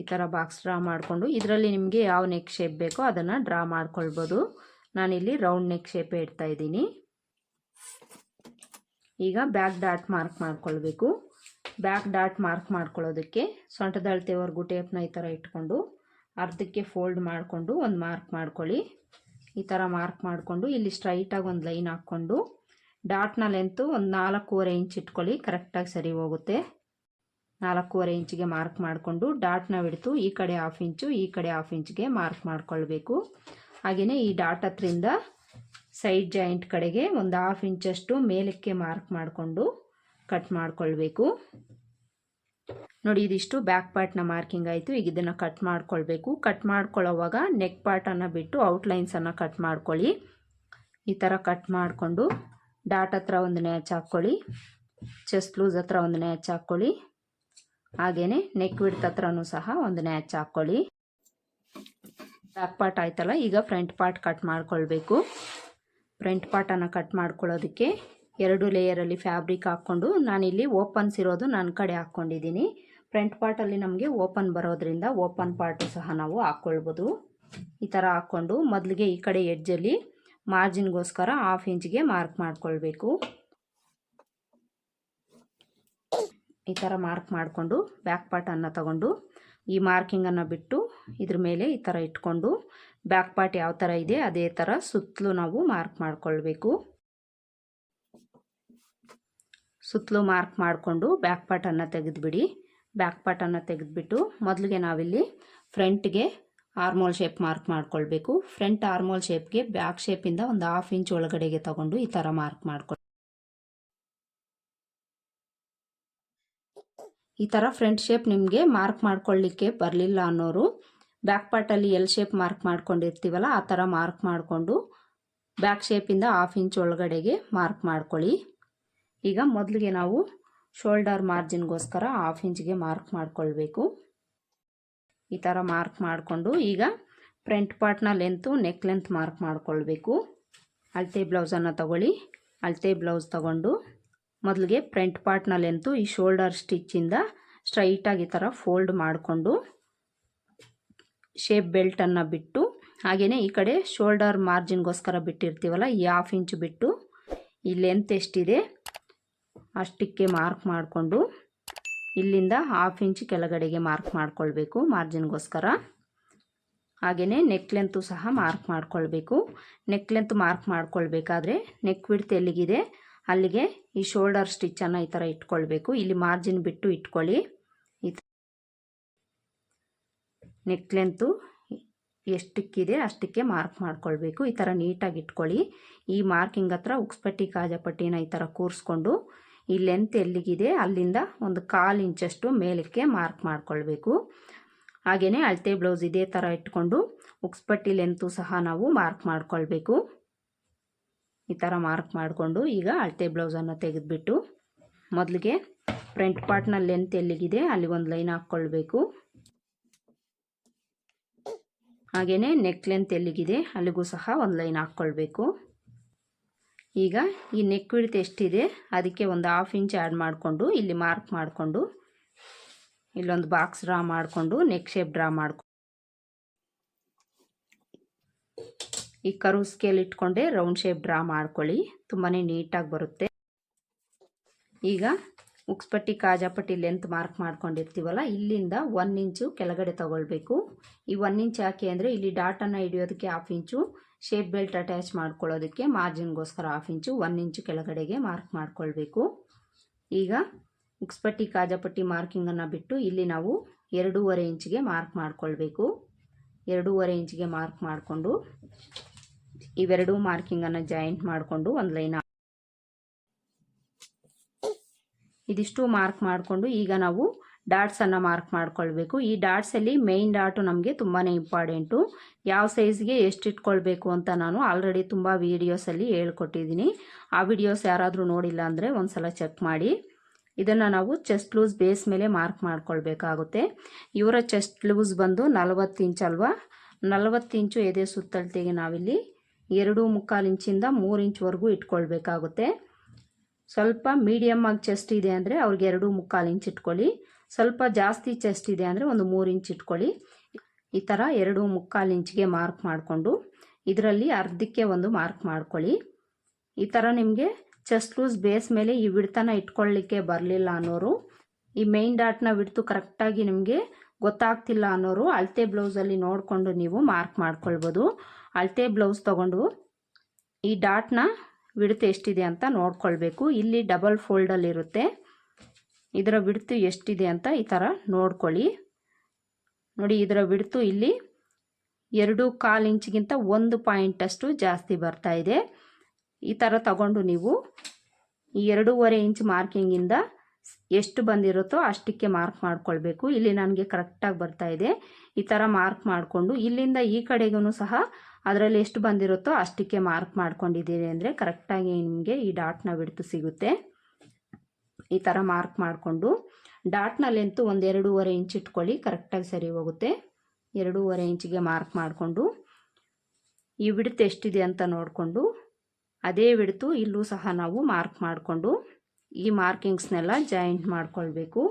ಈ ಥರ ಬಾಕ್ಸ್ ಡ್ರಾ ಮಾಡಿಕೊಂಡು, ಇದರಲ್ಲಿ ನಿಮಗೆ ಯಾವ ನೆಕ್ ಶೇಪ್ ಬೇಕೋ ಅದನ್ನು ಡ್ರಾ ಮಾಡ್ಕೊಳ್ಬೋದು. ನಾನಿಲ್ಲಿ ರೌಂಡ್ ನೆಕ್ ಶೇಪ್ ಇಡ್ತಾ ಇದ್ದೀನಿ. ಈಗ ಬ್ಯಾಕ್ ಡಾಟ್ ಮಾರ್ಕ್ ಮಾಡ್ಕೊಳ್ಬೇಕು. ಬ್ಯಾಕ್ ಡಾಟ್ ಮಾರ್ಕ್ ಮಾಡ್ಕೊಳ್ಳೋದಕ್ಕೆ ಸೊಂಟದ ಅಳತೆವರೆಗೂ ಟೇಪ್ನ ಈ ಥರ ಇಟ್ಕೊಂಡು, ಅರ್ಧಕ್ಕೆ ಫೋಲ್ಡ್ ಮಾಡಿಕೊಂಡು ಒಂದು ಮಾರ್ಕ್ ಮಾಡ್ಕೊಳ್ಳಿ. ಈ ಥರ ಮಾರ್ಕ್ ಮಾಡಿಕೊಂಡು ಇಲ್ಲಿ ಸ್ಟ್ರೈಟಾಗಿ ಒಂದು ಲೈನ್ ಹಾಕ್ಕೊಂಡು ಡಾಟ್ನ ಲೆಂತು ಒಂದು ನಾಲ್ಕೂವರೆ ಇಂಚ್ ಇಟ್ಕೊಳ್ಳಿ ಕರೆಕ್ಟಾಗಿ ಸರಿ ಹೋಗುತ್ತೆ. ನಾಲ್ಕೂವರೆ ಇಂಚಿಗೆ ಮಾರ್ಕ್ ಮಾಡಿಕೊಂಡು ಡಾಟ್ನ ಬಿಡ್ತು, ಈ ಕಡೆ ಹಾಫ್ ಇಂಚು ಈ ಕಡೆ ಹಾಫ್ ಇಂಚ್ಗೆ ಮಾರ್ಕ್ ಮಾಡ್ಕೊಳ್ಬೇಕು. ಹಾಗೆಯೇ ಈ ಡಾಟ್ ಹತ್ರಿಂದ ಸೈಡ್ ಜಾಯಿಂಟ್ ಕಡೆಗೆ ಒಂದು ಹಾಫ್ ಇಂಚಷ್ಟು ಮೇಲಕ್ಕೆ ಮಾರ್ಕ್ ಮಾಡಿಕೊಂಡು ಕಟ್ ಮಾಡ್ಕೊಳ್ಬೇಕು. ನೋಡಿ, ಇದಿಷ್ಟು ಬ್ಯಾಕ್ ಪಾರ್ಟ್ನ ಮಾರ್ಕಿಂಗ್ ಆಯಿತು. ಈಗ ಇದನ್ನು ಕಟ್ ಮಾಡ್ಕೊಳ್ಬೇಕು. ಕಟ್ ಮಾಡ್ಕೊಳ್ಳೋವಾಗ ನೆಕ್ ಪಾರ್ಟನ್ನು ಬಿಟ್ಟು ಔಟ್ಲೈನ್ಸನ್ನು ಕಟ್ ಮಾಡ್ಕೊಳ್ಳಿ. ಈ ಥರ ಕಟ್ ಮಾಡಿಕೊಂಡು ಡಾಟ್ ಹತ್ರ ಒಂದು ನ್ಯಾಚ್ ಹಾಕ್ಕೊಳ್ಳಿ. ಚೆಸ್ಟ್ ಲೂಸ್ ಹತ್ರ ಒಂದು ನ್ಯಾಚ್ ಹಾಕ್ಕೊಳ್ಳಿ. ಹಾಗೆಯೇ ನೆಕ್ ವಿಡ್ತ್ ಹತ್ರನೂ ಸಹ ಒಂದು ನ್ಯಾಚ್ ಹಾಕ್ಕೊಳ್ಳಿ. ಬ್ಯಾಕ್ ಪಾರ್ಟ್ ಆಯ್ತಲ್ಲ, ಈಗ ಫ್ರಂಟ್ ಪಾರ್ಟ್ ಕಟ್ ಮಾಡ್ಕೊಳ್ಬೇಕು. ಫ್ರಂಟ್ ಪಾರ್ಟನ್ನು ಕಟ್ ಮಾಡ್ಕೊಳ್ಳೋದಕ್ಕೆ ಎರಡು ಲೇಯರಲ್ಲಿ ಫ್ಯಾಬ್ರಿಕ್ ಹಾಕ್ಕೊಂಡು ನಾನಿಲ್ಲಿ ಓಪನ್ಸ್ ಇರೋದು ನನ್ನ ಕಡೆ ಹಾಕ್ಕೊಂಡಿದ್ದೀನಿ. ಫ್ರಂಟ್ ಪಾರ್ಟಲ್ಲಿ ನಮಗೆ ಓಪನ್ ಬರೋದ್ರಿಂದ ಓಪನ್ ಪಾರ್ಟು ಸಹ ನಾವು ಹಾಕ್ಕೊಳ್ಬೋದು ಈ ಥರ ಹಾಕ್ಕೊಂಡು ಮೊದಲಿಗೆ ಈ ಕಡೆ ಎಡ್ಜಲ್ಲಿ ಮಾರ್ಜಿನ್ಗೋಸ್ಕರ ಹಾಫ್ ಇಂಚ್ಗೆ ಮಾರ್ಕ್ ಮಾಡ್ಕೊಳ್ಬೇಕು. ಈ ಥರ ಮಾರ್ಕ್ ಮಾಡಿಕೊಂಡು ಬ್ಯಾಕ್ ಪಾರ್ಟನ್ನು ತಗೊಂಡು ಈ ಮಾರ್ಕಿಂಗನ್ನು ಬಿಟ್ಟು ಇದ್ರ ಮೇಲೆ ಈ ಥರ ಇಟ್ಕೊಂಡು ಬ್ಯಾಕ್ ಪಾರ್ಟ್ ಯಾವ ಥರ ಇದೆ ಅದೇ ಥರ ಸುತ್ತಲೂ ನಾವು ಮಾರ್ಕ್ ಮಾಡಿಕೊಳ್ಬೇಕು. ಸುತ್ತಲೂ ಮಾರ್ಕ್ ಮಾಡಿಕೊಂಡು ಬ್ಯಾಕ್ ಪಾರ್ಟನ್ನು ತೆಗೆದುಬಿಡಿ. ಬ್ಯಾಕ್ ಪಾರ್ಟನ್ನು ತೆಗೆದುಬಿಟ್ಟು ಮೊದಲಿಗೆ ನಾವಿಲ್ಲಿ ಫ್ರಂಟ್ಗೆ ಆರ್ಮೋಲ್ ಶೇಪ್ ಮಾರ್ಕ್ ಮಾಡ್ಕೊಳ್ಬೇಕು. ಫ್ರಂಟ್ ಆರ್ಮೋಲ್ ಶೇಪ್ಗೆ ಬ್ಯಾಕ್ ಶೇಪಿಂದ ಒಂದು ಹಾಫ್ ಇಂಚ್ ಒಳಗಡೆಗೆ ತಗೊಂಡು ಈ ಥರ ಮಾರ್ಕ್ ಮಾಡ್ಕೊಳ್ಳಿ ಈ ಥರ ಫ್ರಂಟ್ ಶೇಪ್ ನಿಮಗೆ ಮಾರ್ಕ್ ಮಾಡ್ಕೊಳ್ಳಿಕ್ಕೆ ಬರಲಿಲ್ಲ ಅನ್ನೋರು ಬ್ಯಾಕ್ ಪಾರ್ಟಲ್ಲಿ ಎಲ್ ಶೇಪ್ ಮಾರ್ಕ್ ಮಾಡ್ಕೊಂಡಿರ್ತೀವಲ್ಲ, ಆ ಥರ ಮಾರ್ಕ್ ಮಾಡಿಕೊಂಡು ಬ್ಯಾಕ್ ಶೇಪಿಂದ ಹಾಫ್ ಇಂಚ್ ಒಳಗಡೆಗೆ ಮಾರ್ಕ್ ಮಾಡ್ಕೊಳ್ಳಿ. ಈಗ ಮೊದಲಿಗೆ ನಾವು ಶೋಲ್ಡರ್ ಮಾರ್ಜಿನ್ಗೋಸ್ಕರ ಹಾಫ್ ಇಂಚ್ಗೆ ಮಾರ್ಕ್ ಮಾಡ್ಕೊಳ್ಬೇಕು. ಈ ಥರ ಮಾರ್ಕ್ ಮಾಡಿಕೊಂಡು ಈಗ ಫ್ರಂಟ್ ಪಾರ್ಟ್ನ ಲೆಂತು ನೆಕ್ ಲೆಂತ್ ಮಾರ್ಕ್ ಮಾಡ್ಕೊಳ್ಬೇಕು. ಅಳತೆ ಬ್ಲೌಸನ್ನು ತಗೊಳ್ಳಿ. ಅಳತೆ ಬ್ಲೌಸ್ ತಗೊಂಡು ಮೊದಲಿಗೆ ಫ್ರಂಟ್ ಪಾರ್ಟ್ನ ಲೆಂತು ಈ ಶೋಲ್ಡರ್ ಸ್ಟಿಚ್ಚಿಂದ ಸ್ಟ್ರೈಟಾಗಿ ಈ ಥರ ಫೋಲ್ಡ್ ಮಾಡಿಕೊಂಡು ಶೇಪ್ ಬೆಲ್ಟನ್ನು ಬಿಟ್ಟು ಹಾಗೆಯೇ ಈ ಕಡೆ ಶೋಲ್ಡರ್ ಮಾರ್ಜಿನ್ಗೋಸ್ಕರ ಬಿಟ್ಟಿರ್ತೀವಲ್ಲ, ಈ ಹಾಫ್ ಇಂಚ್ ಬಿಟ್ಟು ಈ ಲೆಂತ್ ಎಷ್ಟಿದೆ ಅಷ್ಟಕ್ಕೆ ಮಾರ್ಕ್ ಮಾಡಿಕೊಂಡು ಇಲ್ಲಿಂದ ಹಾಫ್ ಇಂಚ್ ಕೆಳಗಡೆಗೆ ಮಾರ್ಕ್ ಮಾಡಿಕೊಳ್ಬೇಕು ಮಾರ್ಜಿನ್ಗೋಸ್ಕರ ಹಾಗೆಯೇ ನೆಕ್ ಲೆಂತು ಸಹ ಮಾರ್ಕ್ ಮಾಡಿಕೊಳ್ಬೇಕು. ನೆಕ್ ಲೆಂತ್ ಮಾರ್ಕ್ ಮಾಡಿಕೊಳ್ಬೇಕಾದ್ರೆ ನೆಕ್ ವಿಡ್ತ್ ಎಲ್ಲಿಗಿದೆ? ಅಲ್ಲಿಗೆ ಈ ಶೋಲ್ಡರ್ ಸ್ಟಿಚ್ಚನ್ನು ಈ ಥರ ಇಟ್ಕೊಳ್ಬೇಕು. ಇಲ್ಲಿ ಮಾರ್ಜಿನ್ ಬಿಟ್ಟು ಇಟ್ಕೊಳ್ಳಿ. ಈ ನೆಕ್ ಲೆಂತು ಎಷ್ಟಕ್ಕಿದೆ ಅಷ್ಟಕ್ಕೆ ಮಾರ್ಕ್ ಮಾಡ್ಕೊಳ್ಬೇಕು. ಈ ಥರ ನೀಟಾಗಿ ಇಟ್ಕೊಳ್ಳಿ. ಈ ಮಾರ್ಕಿಂಗ್ ಹತ್ರ ಉಕ್ಸ್ಪಟ್ಟಿ, ಕಾಜಪಟ್ಟಿನ ಈ ಥರ ಕೂರಿಸ್ಕೊಂಡು ಈ ಲೆಂತ್ ಎಲ್ಲಿಗಿದೆ? ಅಲ್ಲಿಂದ ಒಂದು ಕಾಲು ಇಂಚಷ್ಟು ಮೇಲಕ್ಕೆ ಮಾರ್ಕ್ ಮಾಡ್ಕೊಳ್ಬೇಕು. ಹಾಗೆಯೇ ಅಳತೆ ಬ್ಲೌಸ್ ಇದೇ ಥರ ಇಟ್ಕೊಂಡು ಉಕ್ಸ್ಪಟ್ಟಿ ಲೆಂತು ಸಹ ನಾವು ಮಾರ್ಕ್ ಮಾಡ್ಕೊಳ್ಬೇಕು. ಈ ಥರ ಮಾರ್ಕ್ ಮಾಡಿಕೊಂಡು ಈಗ ಅಳತೆ ಬ್ಲೌಸನ್ನು ತೆಗೆದುಬಿಟ್ಟು ಮೊದಲಿಗೆ ಫ್ರಂಟ್ ಪಾರ್ಟ್ನ ಲೆಂತ್ ಎಲ್ಲಿಗಿದೆ ಅಲ್ಲಿ ಒಂದು ಲೈನ್ ಹಾಕ್ಕೊಳ್ಬೇಕು. ಹಾಗೆಯೇ ನೆಕ್ ಲೆಂತ್ ಎಲ್ಲಿಗಿದೆ ಅಲ್ಲಿಗೂ ಸಹ ಒಂದು ಲೈನ್ ಹಾಕ್ಕೊಳ್ಬೇಕು. ಈಗ ಈ ನೆಕ್ ವಿಡ್ತ್ ಎಷ್ಟಿದೆ, ಅದಕ್ಕೆ ಒಂದು ಹಾಫ್ ಇಂಚ್ ಆ್ಯಡ್ ಮಾಡಿಕೊಂಡು, ಇಲ್ಲಿ ಮಾರ್ಕ್ ಮಾಡಿಕೊಂಡು, ಇಲ್ಲೊಂದು ಬಾಕ್ಸ್ ಡ್ರಾ ಮಾಡಿಕೊಂಡು ನೆಕ್ ಶೇಪ್ ಡ್ರಾ ಮಾಡಿಕೊಂಡು ಈ ಕರು ಸ್ಕೇಲ್ ಇಟ್ಕೊಂಡೆ ರೌಂಡ್ ಶೇಪ್ ಡ್ರಾ ಮಾಡ್ಕೊಳ್ಳಿ ತುಂಬಾ ನೀಟಾಗಿ ಬರುತ್ತೆ. ಈಗ ಉಕ್ಸ್ಪಟ್ಟಿ, ಕಾಜಾಪಟ್ಟಿ ಲೆಂತ್ ಮಾರ್ಕ್ ಮಾಡ್ಕೊಂಡಿರ್ತೀವಲ್ಲ, ಇಲ್ಲಿಂದ ಒನ್ ಇಂಚು ಕೆಳಗಡೆ ತಗೊಳ್ಬೇಕು. ಈ ಒನ್ ಇಂಚ್ ಯಾಕೆ ಅಂದರೆ ಇಲ್ಲಿ ಡಾಟನ್ನು ಹಿಡಿಯೋದಕ್ಕೆ half inch shape belt attach ಮಾಡ್ಕೊಳ್ಳೋದಕ್ಕೆ ಮಾರ್ಜಿನ್ಗೋಸ್ಕರ ಹಾಫ್ ಇಂಚು ಒನ್ ಇಂಚು ಕೆಳಗಡೆಗೆ ಮಾರ್ಕ್ ಮಾಡ್ಕೊಳ್ಬೇಕು. ಈಗ ಉಕ್ಸ್ಪಟ್ಟಿ, ಕಾಜಾಪಟ್ಟಿ ಮಾರ್ಕಿಂಗನ್ನು ಬಿಟ್ಟು ಇಲ್ಲಿ ನಾವು ಎರಡೂವರೆ ಇಂಚಿಗೆ ಮಾರ್ಕ್ ಮಾಡ್ಕೊಳ್ಬೇಕು. ಎರಡೂವರೆ ಇಂಚಿಗೆ ಮಾರ್ಕ್ ಮಾಡಿಕೊಂಡು ಇವೆರಡೂ ಮಾರ್ಕಿಂಗನ್ನು ಜಾಯಿಂಟ್ ಮಾಡಿಕೊಂಡು ಒಂದು ಲೈನ್ ಇದಿಷ್ಟು ಮಾರ್ಕ್ ಮಾಡಿಕೊಂಡು ಈಗ ನಾವು ಡಾಟ್ಸನ್ನು ಮಾರ್ಕ್ ಮಾಡ್ಕೊಳ್ಬೇಕು. ಈ ಡಾಟ್ಸಲ್ಲಿ ಮೇಯ್ನ್ ಡಾಟು ನಮಗೆ ತುಂಬಾ ಇಂಪಾರ್ಟೆಂಟು ಯಾವ ಸೈಜ್ಗೆ ಎಷ್ಟು ಇಟ್ಕೊಳ್ಬೇಕು ಅಂತ ನಾನು ಆಲ್ರೆಡಿ ತುಂಬ ವೀಡಿಯೋಸಲ್ಲಿ ಹೇಳ್ಕೊಟ್ಟಿದ್ದೀನಿ. ಆ ವಿಡಿಯೋಸ್ ಯಾರಾದರೂ ನೋಡಿಲ್ಲ ಅಂದರೆ ಒಂದು ಸಲ ಚೆಕ್ ಮಾಡಿ. ಇದನ್ನು ನಾವು ಚೆಸ್ಟ್ ಲೂಸ್ ಬೇಸ್ ಮೇಲೆ ಮಾರ್ಕ್ ಮಾಡ್ಕೊಳ್ಬೇಕಾಗುತ್ತೆ. ಇವರ ಚೆಸ್ಟ್ ಲೂಸ್ ಬಂದು ನಲವತ್ತು ಇಂಚ್ ಅಲ್ವಾ? ನಲವತ್ತು ಇಂಚು ಎದೆ ಸುತ್ತಳತೆಗೆ ನಾವಿಲ್ಲಿ ಎರಡು ಮುಕ್ಕಾಲು ಇಂಚಿಂದ ಮೂರು ಇಂಚ್ವರೆಗೂ ಇಟ್ಕೊಳ್ಬೇಕಾಗುತ್ತೆ. ಸ್ವಲ್ಪ ಮೀಡಿಯಮ್ ಆಗಿ ಚೆಸ್ಟ್ ಇದೆ ಅಂದರೆ ಅವ್ರಿಗೆ ಎರಡು ಮುಕ್ಕಾಲು ಇಂಚ್ ಇಟ್ಕೊಳ್ಳಿ. ಸ್ವಲ್ಪ ಜಾಸ್ತಿ ಚೆಸ್ಟ್ ಇದೆ ಅಂದರೆ ಒಂದು ಮೂರು ಇಂಚ್ ಇಟ್ಕೊಳ್ಳಿ. ಈ ಥರ ಎರಡು ಮುಕ್ಕಾಲು ಇಂಚಿಗೆ ಮಾರ್ಕ್ ಮಾಡಿಕೊಂಡು ಇದರಲ್ಲಿ ಅರ್ಧಕ್ಕೆ ಒಂದು ಮಾರ್ಕ್ ಮಾಡ್ಕೊಳ್ಳಿ. ಈ ಥರ ನಿಮಗೆ ಚೆಸ್ಟ್ ಲೂಸ್ ಬೇಸ್ ಮೇಲೆ ಈ ವಿಡ್ತನ ಇಟ್ಕೊಳ್ಳಿಕ್ಕೆ ಬರಲಿಲ್ಲ ಅನ್ನೋರು, ಈ ಮೇನ್ ಡಾಟ್ನ ವಿಡ್ತು ಕರೆಕ್ಟಾಗಿ ನಿಮಗೆ ಗೊತ್ತಾಗ್ತಿಲ್ಲ ಅನ್ನೋರು ಅಳತೆ ಬ್ಲೌಸಲ್ಲಿ ನೋಡಿಕೊಂಡು ನೀವು ಮಾರ್ಕ್ ಮಾಡ್ಕೊಳ್ಬೋದು. ಅಳತೆ ಬ್ಲೌಸ್ ತೊಗೊಂಡು ಈ ಡಾಟ್ನ ವಿಡ್ತು ಎಷ್ಟಿದೆ ಅಂತ ನೋಡ್ಕೊಳ್ಬೇಕು. ಇಲ್ಲಿ ಡಬಲ್ ಫೋಲ್ಡಲ್ಲಿರುತ್ತೆ ಇದರ ಬಿಡ್ತು ಎಷ್ಟಿದೆ ಅಂತ ಈ ಥರ ನೋಡ್ಕೊಳ್ಳಿ. ನೋಡಿ, ಇದರ ಬಿಡ್ತು ಇಲ್ಲಿ ಎರಡು ಕಾಲು ಇಂಚಿಗಿಂತ ಒಂದು ಪಾಯಿಂಟಷ್ಟು ಜಾಸ್ತಿ ಬರ್ತಾ ಇದೆ. ಈ ಥರ ತಗೊಂಡು ನೀವು ಈ ಎರಡೂವರೆ ಇಂಚ್ ಮಾರ್ಕಿಂಗಿಂದ ಎಷ್ಟು ಬಂದಿರುತ್ತೋ ಅಷ್ಟಕ್ಕೆ ಮಾರ್ಕ್ ಮಾಡ್ಕೊಳ್ಬೇಕು. ಇಲ್ಲಿ ನನಗೆ ಕರೆಕ್ಟಾಗಿ ಬರ್ತಾ ಇದೆ. ಈ ಥರ ಮಾರ್ಕ್ ಮಾಡಿಕೊಂಡು ಇಲ್ಲಿಂದ ಈ ಕಡೆಗೂ ಸಹ ಅದರಲ್ಲಿ ಎಷ್ಟು ಬಂದಿರುತ್ತೋ ಅಷ್ಟಕ್ಕೆ ಮಾರ್ಕ್ ಮಾಡ್ಕೊಂಡಿದ್ದೀರಿ ಅಂದರೆ ಕರೆಕ್ಟಾಗಿ ನಿಮಗೆ ಈ ಡಾಟ್ನ ಬಿಡ್ತು ಸಿಗುತ್ತೆ. ಈ ಥರ ಮಾರ್ಕ್ ಮಾಡಿಕೊಂಡು ಡಾಟ್ನಲ್ಲಂತೂ ಲೆಂತು ಒಂದು ಎರಡೂವರೆ ಇಂಚ್ ಇಟ್ಕೊಳ್ಳಿ ಕರೆಕ್ಟಾಗಿ ಸರಿ ಹೋಗುತ್ತೆ. ಎರಡೂವರೆ ಇಂಚಿಗೆ ಮಾರ್ಕ್ ಮಾಡಿಕೊಂಡು ಈ ವಿಡ್ತ್ ಎಷ್ಟಿದೆ ಅಂತ ನೋಡಿಕೊಂಡು ಅದೇ ಬಿಡ್ತು ಇಲ್ಲೂ ಸಹ ನಾವು ಮಾರ್ಕ್ ಮಾಡಿಕೊಂಡು ಈ ಮಾರ್ಕಿಂಗ್ಸ್ನೆಲ್ಲ ಜಾಯಿಂಟ್ ಮಾಡಿಕೊಳ್ಬೇಕು.